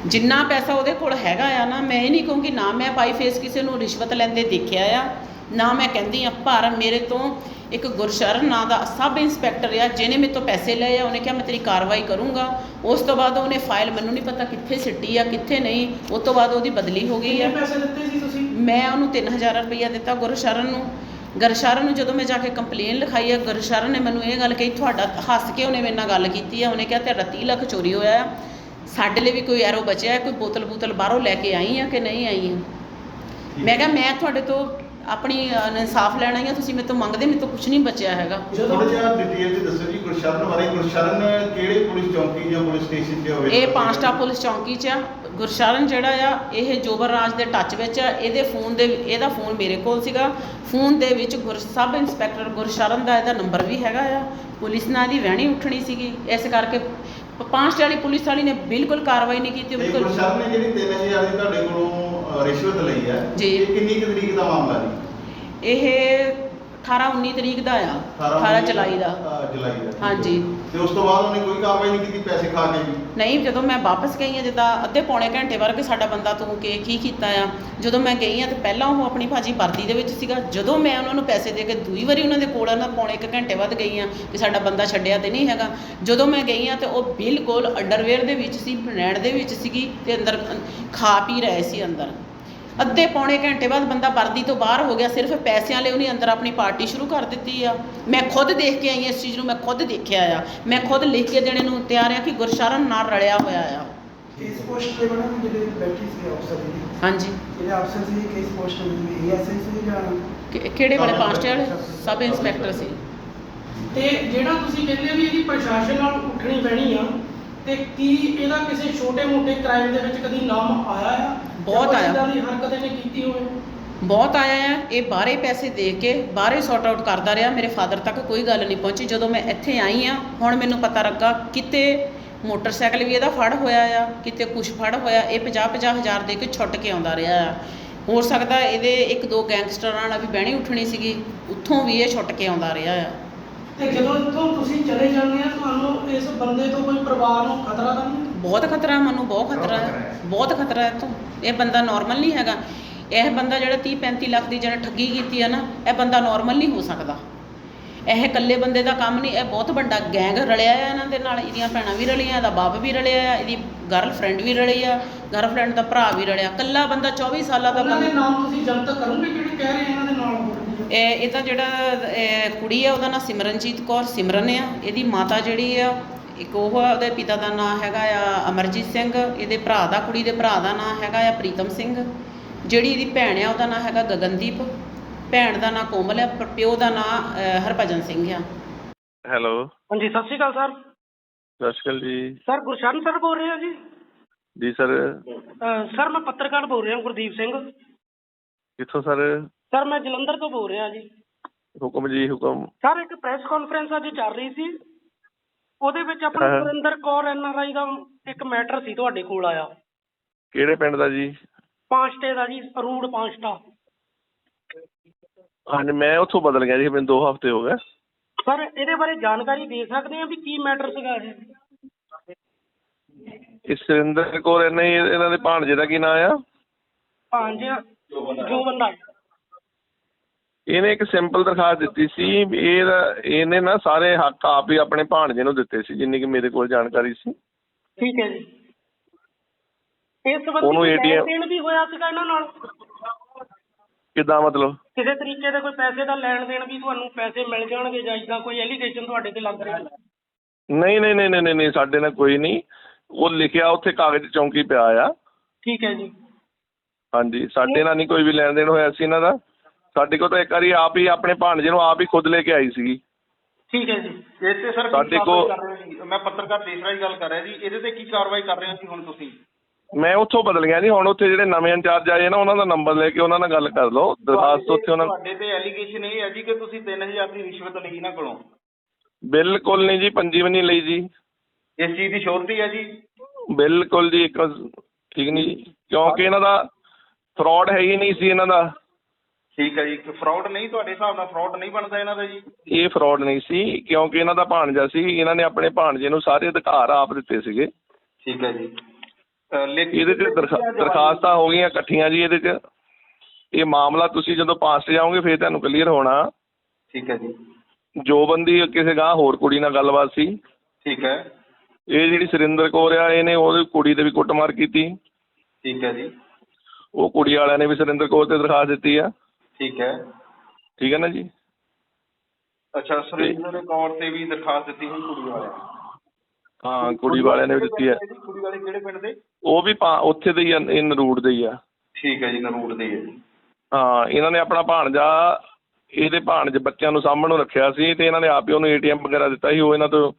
ਜਿੰਨਾ ਪੈਸਾ ਉਹਦੇ ਕੋਲ ਹੈਗਾ ਆ ਨਾ ਮੈਂ ਇਹ ਨਹੀਂ ਕਹੂੰਗੀ ਨਾ ਮੈਂ ਪਾਈ ਫੇਸ ਕਿਸੇ ਨੂੰ ਰਿਸ਼ਵਤ ਲੈਂਦੇ ਦੇਖਿਆ ਆ। ਨਾ ਮੈਂ ਕਹਿੰਦੀ ਆ ਪਰ ਮੇਰੇ ਤੋਂ ਇੱਕ ਗੁਰਸ਼ਰਨ ਨਾਂ ਦਾ ਸਬ ਇੰਸਪੈਕਟਰ ਆ ਜਿਹਨੇ ਮੇਰੇ ਤੋਂ ਪੈਸੇ ਲਏ ਆ ਉਹਨੇ ਕਿਹਾ ਮੈਂ ਤੇਰੀ ਕਾਰਵਾਈ ਕਰੂੰਗਾ। ਉਸ ਤੋਂ ਬਾਅਦ ਉਹਨੇ ਫਾਈਲ ਮੈਨੂੰ ਨਹੀਂ ਪਤਾ ਕਿੱਥੇ ਸਿੱਟੀ ਆ ਕਿੱਥੇ ਨਹੀਂ। ਉਸ ਤੋਂ ਬਾਅਦ ਉਹਦੀ ਬਦਲੀ ਹੋ ਗਈ ਆ। ਕਿੰਨੇ ਪੈਸੇ ਦਿੱਤੇ ਸੀ ਤੁਸੀਂ? ਮੈਂ ਉਹਨੂੰ 3000 ਰੁਪਈਆ ਦਿੱਤਾ ਗੁਰਸ਼ਰਨ ਨੂੰ। ਗੁਰਸ਼ਰਨ ਨੂੰ ਜਦੋਂ ਮੈਂ ਜਾ ਕੇ ਕੰਪਲੇਨ ਲਿਖਾਈ ਆ ਗੁਰਸ਼ਰਨ ਨੇ ਮੈਨੂੰ ਇਹ ਗੱਲ ਕਹੀ ਤੁਹਾਡਾ ਹੱਸ ਕੇ ਉਹਨੇ ਮੇਰੇ ਨਾਲ ਗੱਲ ਕੀਤੀ ਆ ਉਹਨੇ ਕਿਹਾ ਤੁਹਾਡਾ 30 ਲੱਖ ਚੋਰੀ ਹੋਇਆ ਆ। ਸਾਡੇ ਲਈ ਵੀ ਕੋਈ ਐਰੋ ਬਚਿਆ ਕੋਈ ਬੋਤਲ ਬੋਤਲ ਬਾਹਰੋਂ ਲੈ ਕੇ ਆਈ ਆ ਕਿ ਨਹੀਂ ਆਈ ਆ? ਮੈਂ ਕਿਹਾ ਮੈਂ ਤੁਹਾਡੇ ਤੋਂ ਆਪਣੀ ਅ, ਇਨਸਾਫ ਲੈਣਾ ਹੀ ਆ ਤੁਸੀਂ ਮੇਰੇ ਤੋਂ ਮੰਗਦੇ ਮੇਰੇ ਤੋਂ ਕੁਝ ਨਹੀਂ ਬਚਿਆ ਹੈਗਾ। ਥੋੜਾ ਜਿਹਾ ਡਿਟੇਲ ਚ ਦੱਸੋ ਜੀ ਗੁਰਸ਼ਰਨ ਬਾਰੇ। ਗੁਰਸ਼ਰਨ ਕਿਹੜੇ ਪੁਲਿਸ ਚੌਂਕੀ ਜਾਂ ਪੁਲਿਸ ਸਟੇਸ਼ਨ 'ਚ ਹੋਵੇ ਇਹ ਪਾਂਚਟਾ ਪੁਲਿਸ ਚੌਂਕੀ 'ਚ ਆ। ਗੁਰਸ਼ਰਨ ਜਿਹੜਾ ਆ ਇਹ ਜੋਬਰ ਰਾਜ ਦੇ ਟੱਚ ਵਿੱਚ ਆ। ਇਹਦੇ ਫੋਨ ਦੇ ਇਹਦਾ ਫੋਨ ਮੇਰੇ ਕੋਲ ਸੀਗਾ। ਫੋਨ ਦੇ ਵਿੱਚ ਗੁਰ ਸਬ ਇੰਸਪੈਕਟਰ ਗੁਰਸ਼ਰਨ ਦਾ ਇਹਦਾ ਨੰਬਰ ਵੀ ਹੈਗਾ ਆ। ਪੁਲਿਸ ਨਾਲ ਇਹਦੀ ਵਹਿਣੀ ਉੱਠਣੀ ਸੀਗੀ। ਇਸ ਕਰਕੇ ਪ- ਪਾਂਚਟਾ ਵਾਲੀ ਪੁਲਿਸ ਵਾਲੀ ਨੇ ਬਿਲਕੁਲ ਕਾਰਵਾਈ ਨਹੀਂ ਕੀਤੀ। ਉਹ ਤੇ ਬਿਲਕੁਲ ਗੁਰਸ਼ਰਨ ਨੇ ਜਿਹੜੀ 3000 ਦੀ ਤੁਹਾਡੇ ਕੋਲੋਂ ਰਿਸ਼ਵਤ ਲਈ ਹੈ। ਜੀ। ਇਹ ਕਿੰਨੀ ਕੁ ਤਰੀਕ ਦਾ ਮਾਮਲਾ ਜੀ? ਇਹ 18 19 ਤਰੀਕ ਦਾ ਆ 18 18 ਜੁਲਾਈ ਦਾ। ਅ, ਜੁਲਾਈ ਦਾ ਠੀਕ ਹੈ। ਹਾਂਜੀ। ਤੇ ਉਸ ਤੋਂ ਬਾਅਦ ਉਹਨੇ ਕੋਈ ਕਾਰਵਾਈ ਨਹੀਂ ਕੀਤੀ ਪੈਸੇ ਖਾ ਕੇ ਨਹੀਂ ਜਦੋਂ ਮੈਂ ਵਾਪਸ ਗਈ ਆ ਜਿੱਦਾਂ ਅੱਧੇ ਪੌਣੇ ਘੰਟੇ ਬਾਅਦ ਕਿ ਸਾਡਾ ਬੰਦਾ ਤੂੰ ਕੀ ਕੀ ਕੀਤਾ ਆ? ਜਦੋਂ ਮੈਂ ਗਈ ਆ ਤੇ ਪਹਿਲਾਂ ਉਹ ਆਪਣੀ ਭਾਜੀ ਵਰਦੀ ਦੇ ਵਿੱਚ ਸੀਗਾ। ਜਦੋਂ ਮੈਂ ਉਹਨਾਂ ਨੂੰ ਪੈਸੇ ਦੇ ਕੇ ਦੂਈ ਵਾਰੀ ਉਹਨਾਂ ਦੇ ਕੋਲ ਨਾ ਪੌਣੇ ਇੱਕ ਘੰਟੇ ਬਾਅਦ ਗਈ ਆ ਕਿ ਸਾਡਾ ਬੰਦਾ ਛੱਡਿਆ ਤੇ ਨਹੀਂ ਹੈਗਾ। ਜਦੋਂ ਮੈਂ ਗਈ ਆ ਤੇ ਉਹ ਬਿਲਕੁਲ ਅੰਡਰਵੇਅਰ ਦੇ ਵਿੱਚ ਸੀ ਫਨੈਣ ਦੇ ਵਿੱਚ ਸੀਗੀ ਤੇ ਅੰਦਰ ਖਾ ਪੀ ਰਹੇ ਸੀ ਅੰਦਰ। ਅੱਧੇ ਪੌਣੇ ਘੰਟੇ ਬਾਅਦ ਬੰਦਾ ਵਰਦੀ ਤੋਂ ਬਾਹਰ ਹੋ ਗਿਆ ਸਿਰਫ ਪੈਸਿਆਂ ਲਈ ਉਹਨੇ ਅੰਦਰ ਆਪਣੀ ਪਾਰਟੀ ਸ਼ੁਰੂ ਕਰ ਦਿੱਤੀ ਆ। ਮੈਂ ਖੁਦ ਦੇਖ ਕੇ ਆਈ ਇਸ ਚੀਜ਼ ਨੂੰ ਮੈਂ ਖੁਦ ਦੇਖਿਆ ਆ। ਮੈਂ ਖੁਦ ਲਿਖ ਕੇ ਦੇਣੇ ਨੂੰ ਤਿਆਰ ਆ ਕਿ ਗੁਰਸ਼ਰਨ ਨਾਲ ਰਲਿਆ ਹੋਇਆ ਆ। ਇਸ ਪੋਸਟ ਤੇ ਮੈਡਮ ਜਿਹੜੇ ਬੈਠੀ ਸੀ ਅਫਸਰ ਜੀ ਹਾਂਜੀ। ਜਿਹੜੇ ਅਫਸਰ ਸੀ ਕਿਸ ਪੋਸਟ ਤੇ ਏਐਸਆਈ ਸੀ ਜਾਂ ਕਿਹੜੇ ਵਾਲੇ ਕਾਂਸਟੇਬਲ। ਸਬ ਇੰਸਪੈਕਟਰ ਸੀ। ਤੇ ਜਿਹੜਾ ਤੁਸੀਂ ਕਹਿੰਦੇ ਵੀ ਇਹਦੀ ਪ੍ਰਸ਼ਾਸਨ ਨਾਲ ਉੱਠਣੀ ਪੈਣੀ ਆ ਤੇ ਕੀ ਇਹਦਾ ਕਿਸੇ ਛੋਟੇ-ਮੋਟੇ ਕ੍ਰਾਈਮ ਦੇ ਵਿੱਚ ਕਦੀ ਨਾਮ ਆਇਆ ਆ? ਬਹੁਤ ਆਇਆ। ਦੀ ਹਰਕਤ ਇਹਨੇ ਕੀਤੀ ਹੋਵੇ। ਬਹੁਤ ਆਇਆ ਆ। ਇਹ ਬਾਹਰੇ ਪੈਸੇ ਦੇ ਕੇ ਬਾਹਰੇ ਸੌਟ ਆਊਟ ਕਰਦਾ ਰਿਹਾ। ਮੇਰੇ ਫਾਦਰ ਤੱਕ ਕੋਈ ਗੱਲ ਨਹੀਂ ਪਹੁੰਚੀ। ਜਦੋਂ ਮੈਂ ਇੱਥੇ ਆਈ ਆ ਹੁਣ ਮੈਨੂੰ ਪਤਾ ਲੱਗਾ ਕਿਤੇ ਮੋਟਰਸਾਈਕਲ ਵੀ ਇਹਦਾ ਫੜ ਹੋਇਆ ਆ ਕਿਤੇ ਕੁਛ ਫੜ ਹੋਇਆ। ਇਹ 50 50 ਹਜ਼ਾਰ ਦੇ ਕੇ ਛੁੱਟ ਕੇ ਆਉਂਦਾ ਰਿਹਾ ਆ। ਹੋ ਸਕਦਾ ਇਹਦੇ ਇੱਕ ਦੋ ਗੈਂਗਸਟਰਾਂ ਨਾਲ ਵੀ ਬਹਿਣੀ ਉੱਠਣੀ ਸੀਗੀ। ਉੱਥੋਂ ਵੀ ਇਹ ਛੁੱਟ ਕੇ ਆਉਂਦਾ ਰਿਹਾ ਆ। ਤੇ ਜਦੋਂ ਇੱਥੋਂ ਤੁਸੀਂ ਚਲੇ ਜਾਂਦੇ ਆ ਤੁਹਾਨੂੰ ਇਸ ਬੰਦੇ ਤੋਂ ਕੋਈ ਪਰਿਵਾਰ ਨੂੰ ਖਤਰਾ ਤਾਂ ਨਹੀਂ? ਬਹੁਤ ਖਤਰਾ ਮੈਨੂੰ ਬਹੁਤ ਖਤਰਾ ਹੈ ਬਹੁਤ ਖਤਰਾ ਹੈ। ਤੋਂ ਇਹ ਬੰਦਾ ਨਾਰਮਲ ਨਹੀਂ ਹੈਗਾ। ਇਹ ਬੰਦਾ ਜਿਹੜਾ 30 35 ਲੱਖ ਦੀ ਜਿਹੜਾ ਠੱਗੀ ਕੀਤੀ ਹੈ ਨਾ ਇਹ ਬੰਦਾ ਨਾਰਮਲ ਨਹੀਂ ਹੋ ਸਕਦਾ। ਇਹ ਇਕੱਲੇ ਬੰਦੇ ਦਾ ਕੰਮ ਨਹੀਂ ਇਹ ਬਹੁਤ ਵੱਡਾ ਗੈਂਗ ਰਲਿਆ ਹੈ ਇਹਨਾਂ ਦੇ ਨਾਲ ਇਹਦੀਆਂ ਭੈਣਾਂ ਵੀ ਰਲੀਆਂ ਇਹਦਾ ਬਾਪ ਵੀ ਰਲਿਆ ਹੈ ਇਹਦੀ ਗਰਲਫ੍ਰੈਂਡ ਵੀ ਰਲੀ ਆ ਗਰਲਫ੍ਰੈਂਡ ਦਾ ਭਰਾ ਵੀ ਰਲਿਆ। ਇਕੱਲਾ ਬੰਦਾ 24 ਸਾਲਾਂ ਦਾ ਬੰਦਾ ਨਾਮ ਤੁਸੀਂ ਜਨਤਕ ਕਰੋਗੇ ਜਿਹੜੇ ਕਹਿ ਰਹੇ ਇਹਨਾਂ ਦੇ ਨਾਲ ਆ? ਇਹ ਇਹਦਾ ਜਿਹੜਾ ਇਹ ਕੁੜੀ ਆ ਉਹਦਾ ਨਾਂ ਸਿਮਰਨਜੀਤ ਕੌਰ ਸਿਮਰਨ ਆ। ਇਹਦੀ ਮਾਤਾ ਜਿਹੜੀ ਆ ਇੱਕ ਉਹ ਉਹਦੇ ਪਿਤਾ ਦਾ ਨਾਂ ਹੈਗਾ ਆ ਅਮਰਜੀਤ ਸਿੰਘ ਇਹਦੇ ਭਰਾ ਦਾ ਕੁੜੀ ਦੇ ਭਰਾ ਦਾ ਨਾਂ ਹੈਗਾ ਆ ਪ੍ਰੀਤਮ ਸਿੰਘ ਜਿਹੜੀ ਇਹਦੀ ਭੈਣ ਆ ਉਹਦਾ ਨਾਂ ਹੈਗਾ ਗਗਨਦੀਪ ਭੈਣ ਦਾ ਨਾਂ ਕੋਮਲ ਆ ਪਰ ਪਿਓ ਦਾ ਨਾਂ ਅਹ, ਹਰਭਜਨ ਸਿੰਘ ਆ। ਹੈਲੋ। ਹਾਂਜੀ ਸਤਿ ਸ਼੍ਰੀ ਅਕਾਲ ਸਰ। ਸਤਿ ਸ਼੍ਰੀ ਅਕਾਲ ਜੀ। ਸਰ ਗੁਰਸ਼ਰਨ ਸਰ ਬੋਲ ਰਹੇ ਆ ਜੀ? ਜੀ ਸਰ। ਸਰ ਮੈਂ ਪੱਤਰਕਾਰ ਬੋਲ ਰਿਹਾ ਗੁਰਦੀਪ ਸਿੰਘ। ਕਿੱਥੋਂ ਸਰ? ਸਰ ਮੈਂ ਜਲੰਧਰ ਤੋਂ ਬੋਲ ਰਿਹਾ ਜੀ। ਹੁਕਮ ਜੀ ਹੁਕਮ। ਸਰ ਇੱਕ ਪ੍ਰੈਸ ਕਾਨਫਰੰਸ ਅੱਜ ਚੱਲ ਰਹੀ ਸੀ। ਉਹਦੇ ਵਿੱਚ ਆਪਣਾ। ਸੁਰਿੰਦਰ ਕੌਰ ਐਨਆਰਆਈ ਦਾ ਇੱਕ ਮੈਟਰ ਸੀ ਤੁਹਾਡੇ ਕੋਲ ਆਇਆ। ਕਿਹੜੇ ਪਿੰਡ ਦਾ ਜੀ? ਪਾਂਚਟੇ ਦਾ ਜੀ ਅਰੂੜ ਪਾਂਚਟਾ ਹਾਂਜੀ ਮੈਂ ਉੱਥੋਂ ਬਦਲ ਗਿਆ ਜੀ ਮੈਨੂੰ 2 ਹਫ਼ਤੇ ਹੋ ਗਏ। ਸਰ ਇਹਦੇ ਬਾਰੇ ਜਾਣਕਾਰੀ ਦੇ ਸਕਦੇ ਆ ਵੀ ਕੀ ਮੈਟਰ ਸੀਗਾ ਇਹ? ਇਹ ਸੁਰਿੰਦਰ ਕੌਰ ਹੀ ਇਹਨਾਂ ਦੇ ਭਾਣਜੇ ਦਾ ਕੀ ਨਾਂ ਆ? ਪੰਜ ਜੋ ਬੰਦਾ। ਇਹਨੇ ਇੱਕ ਸਿੰਪਲ ਦਰਖਾਸਤ ਦਿੱਤੀ ਸੀ ਵੀ ਇਹਦਾ ਇਹਨੇ ਨਾ ਸਾਰੇ ਹੱਕ ਆਪ ਹੀ ਆਪਣੇ ਭਾਣਜੇ ਨੂੰ ਦਿੱਤੇ ਸੀ ਜਿੰਨੀ ਕਿ ਮੇਰੇ ਕੋਲ ਜਾਣਕਾਰੀ ਸੀ। ਠੀਕ ਹੈ ਜੀ। ਇਸ ਸੰਬੰਧੀ ਉਹਨੂੰ ਦੇਣ ਵੀ ਹੋਇਆ ਸੀਗਾ ਇਹਨਾਂ ਨਾਲ? ਕਿੱਦਾਂ ਮਤਲਬ? ਕਿਸੇ ਤਰੀਕੇ ਦਾ ਕੋਈ ਪੈਸੇ ਦਾ ਲੈਣ ਦੇਣ ਵੀ ਤੁਹਾਨੂੰ ਪੈਸੇ ਮਿਲ ਜਾਣਗੇ ਜਾਂ ਇਦਾਂ ਕੋਈ ਐਲੀਗੇਸ਼ਨ ਤੁਹਾਡੇ ਤੇ ਲੱਗ ਰਿਹਾ? ਨਹੀਂ ਨਹੀਂ ਨਹੀਂ ਨਹੀਂ ਨਹੀਂ ਸਾਡੇ ਨਾਲ ਕੋਈ ਨਹੀਂ। ਉਹ ਲਿਖਿਆ ਉੱਥੇ ਕਾਗਜ਼ ਚੌਂਕੀ ਪਿਆ ਆ। ਠੀਕ ਹੈ ਜੀ। ਹਾਂਜੀ ਸਾਡੇ ਨਾਲ ਨਹੀਂ ਕੋਈ ਵੀ ਲੈਣ ਦੇਣ ਹੋਇਆ ਸੀ ਇਹਨਾਂ ਦਾ। ਸਾਡੇ ਕੋਲ ਤਾਂ ਇੱਕ ਵਾਰੀ ਆਪ ਹੀ ਆਪਣੇ ਭਾਣਜੇ ਨੂੰ ਆਪ ਹੀ ਖੁਦ ਲੈ ਕੇ ਆਈ ਸੀਗੀ। ਠੀਕ ਹੈ ਜੀ। ਇਸ ਤੇ ਸਰ ਸਾਡੇ ਕੋਲ- ਮੈਂ ਪੱਤਰਕਾਰ ਦੇਸਰਾ ਦੀ ਗੱਲ ਕਰ ਰਿਹਾ ਜੀ। ਇਹਦੇ ਤੇ ਕੀ ਕਾਰਵਾਈ ਕਰ ਰਹੇ ਹੋ ਜੀ ਹੁਣ ਤੁਸੀਂ? ਮੈਂ ਉੱਥੋਂ ਬਦਲ ਗਿਆ ਜੀ ਹੁਣ ਉੱਥੇ ਜਿਹੜੇ ਨਵੇਂ ਇੰਚਾਰਜ ਆਏ ਨਾ ਉਹਨਾਂ ਦਾ ਨੰਬਰ ਲੈ ਕੇ ਉਹਨਾਂ ਨਾਲ ਗੱਲ ਕਰ ਲਓ। ਦਰਖਾਸਤ ਉੱਥੇ ਉਹਨਾਂ ਤੁਹਾਡੇ ਤੇ ਐਲੀਗੇਸ਼ਨ ਇਹ ਹੈ ਜੀ ਕਿ ਤੁਸੀਂ 3000 ਦੀ ਰਿਸ਼ਵਤ ਲਈ ਇਹਨਾਂ ਕੋਲੋਂ। ਬਿਲਕੁਲ ਨਹੀਂ ਜੀ ਪੰਜੀ ਵੀ ਨਹੀਂ ਲਈ ਜੀ। ਇਸ ਚੀਜ਼ ਦੀ ਸ਼ੋਰਟੀ ਹੈ ਜੀ? ਬਿਲਕੁਲ ਜੀ ਇੱਕ ਠੀਕ ਨਹੀਂ ਜੀ। ਕਿਉਂਕਿ ਇਹਨਾਂ ਦਾ ਫਰਾਡ ਹੈ ਹੀ ਨਹੀਂ ਸੀ ਇਹਨਾਂ ਦਾ। ਠੀਕ ਹੈ ਜੀ ਫਰਾਡ ਨਹੀਂ ਤੁਹਾਡੇ ਹਿਸਾਬ ਨਾਲ ਫਰਾਡ ਨਹੀਂ ਬਣਦਾ ਇਹਨਾਂ ਦਾ ਜੀ? ਇਹ ਫਰਾਡ ਨਹੀਂ ਸੀ ਕਿਉਂਕਿ ਇਹਨਾਂ ਦਾ ਭਾਣਜਾ ਸੀ ਇਹਨਾਂ ਨੇ ਆਪਣੇ ਭਾਣਜੇ ਨੂੰ ਸਾਰੇ ਅਧਿਕਾਰ ਆਪ ਦਿੱਤੇ ਸੀਗੇ। ਠੀਕ ਹੈ ਜੀ। ਅਹ ਲੇਕਿਨ ਇਹਦੇ 'ਚ ਦਰਖਾ- ਦਰਖਾਸਤਾਂ ਹੋ ਗਈਆਂ ਇਕੱਠੀਆਂ ਜੀ ਇਹਦੇ 'ਚ। ਇਹ ਮਾਮਲਾ ਤੁਸੀਂ ਜਦੋਂ ਪਾਸ 'ਚ ਜਾਓਗੇ ਫਿਰ ਤੁਹਾਨੂੰ ਕਲੀਅਰ ਹੋਣਾ। ਠੀਕ ਹੈ ਜੀ। ਜੋ ਬੰਦੀ ਕਿਸੇ ਗਾਂ ਹੋਰ ਕੁੜੀ ਨਾਲ ਗੱਲਬਾਤ ਸੀ। ਠੀਕ ਹੈ। ਇਹ ਜਿਹੜੀ ਸੁਰਿੰਦਰ ਕੌਰ ਆ ਇਹਨੇ ਉਹਦੀ ਕੁੜੀ ਤੇ ਵੀ ਕੁੱਟਮਾਰ ਕੀਤੀ। ਠੀਕ ਹੈ ਜੀ। ਉਹ ਕੁੜੀ ਵਾਲਿਆਂ ਨੇ ਵੀ ਸੁਰਿੰਦਰ ਕੌਰ ਤੇ ਦਰਖਾਸਤ ਦਿੱਤੀ ਆ। ਠੀਕ ਹੈ। ਠੀਕ ਹੈ ਨਾ ਜੀ? ਅੱਛਾ ਸੁਰਿੰਦਰ ਕੌਰ ਤੇ ਵੀ ਦਰਖਾਸਤ ਦਿੱਤੀ ਹੋਈ ਕੁੜੀ ਵਾਲਿਆਂ ਨੇ। ਹਾਂ ਕੁੜੀ ਵਾਲਿਆਂ ਨੇ ਵੀ ਦਿੱਤੀ ਆ ਕੁੜੀ ਵਾਲੇ ਕਿਹੜੇ ਪਿੰਡ ਦੇ? ਉਹ ਵੀ ਪਾ- ਉੱਥੇ ਦੇ ਹੀ ਆ ਇਨ ਰੂਟ ਦੇ ਹੀ ਆ। ਠੀਕ ਹੈ ਜੀ ਨਰੂਟ ਦੇ ਹੈ ਜੀ। ਹਾਂ ਇਹਨਾਂ ਨੇ ਆਪਣਾ ਭਾਣਜਾ ਇਹਦੇ ਭਾਣਜ ਬੱਚਿਆਂ ਨੂੰ ਸਾਂਭਣ ਰੱਖਿਆ ਸੀ ਤੇ ਇਹਨਾਂ ਨੇ ਆਪ ਹੀ ਉਹਨੂੰ ਏਟੀਐਮ ਵਗੈਰਾ ਦਿੱਤਾ ਸੀ। ਉਹ ਇਹਨਾਂ ਤੋਂ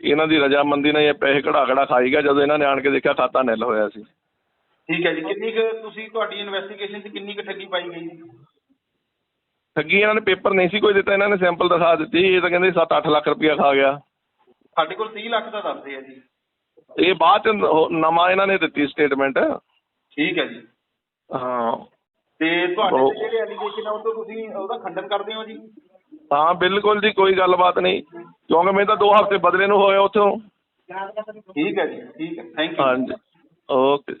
ਇਹਨਾਂ ਦੀ ਰਜਾਮੰਦੀ ਨਾਲ ਇਹ ਪੈਸੇ ਕਢਾ ਕਢਾ ਖਾਈ ਗਿਆ ਜਦੋਂ ਇਹਨਾਂ ਨੇ ਆਣ ਕੇ ਦੇਖਿਆ ਖਾਤਾ ਨਿਲ ਹੋਇਆ ਸੀ। ਠੀਕ ਹੈ ਜੀ ਕਿੰਨੀ ਕੁ ਤੁਸੀਂ ਤੁਹਾਡੀ ਇਨਵੈਸਟੀਗੇਸ਼ਨ 'ਚ ਕਿੰਨੀ ਕੁ ਠੱਗੀ ਪਾਈ ਗਈ? ਜੀ ਠੱਗੀ ਇਹਨਾਂ ਨੇ ਪੇਪਰ ਨਹੀਂ ਸੀ ਕੋਈ ਦਿੱਤਾ ਇਹਨਾਂ ਨੇ ਸੈਂਪਲ ਦਿਖਾ ਦਿੱਤੀ ਇਹ ਤਾਂ ਕਹਿੰਦੇ 7-8 ਲੱਖ ਰੁਪਇਆ ਖਾ ਗਿਆ। ਸਾਡੇ ਕੋਲ 30 ਲੱਖ ਦਾ ਦੱਸਦੇ ਆ ਜੀ। ਇਹ ਬਾਅਦ ਚ ਨਵਾਂ ਇਹਨਾਂ ਨੇ ਦਿੱਤੀ ਸਟੇਟਮੈਂਟ ਠੀਕ ਹੈ ਜੀ। ਹਾਂ। ਤੇ ਤੁਹਾਡੇ ਤੇ ਜਿਹੜੇ ਐਲੀਗੇਸ਼ਨ ਆ ਉਹ ਤੋਂ ਤੁਸੀਂ ਉਹਦਾ ਖੰਡਨ ਕਰਦੇ ਹੋ ਜੀ? ਹਾਂ ਬਿਲਕੁਲ ਜੀ ਕੋਈ ਗੱਲਬਾਤ ਨਹੀਂ। ਕਿਉਂਕਿ ਮੈਂ ਤਾਂ 2 ਹਫ਼ਤੇ ਬਦਲੇ ਨੂੰ ਹੋਏ ਉੱਥੋਂ। ਠੀਕ ਹੈ ਜੀ ਠੀਕ ਹੈ। ਥੈਂਕ ਯੂ ਹਾਂਜੀ। ਓਕੇ।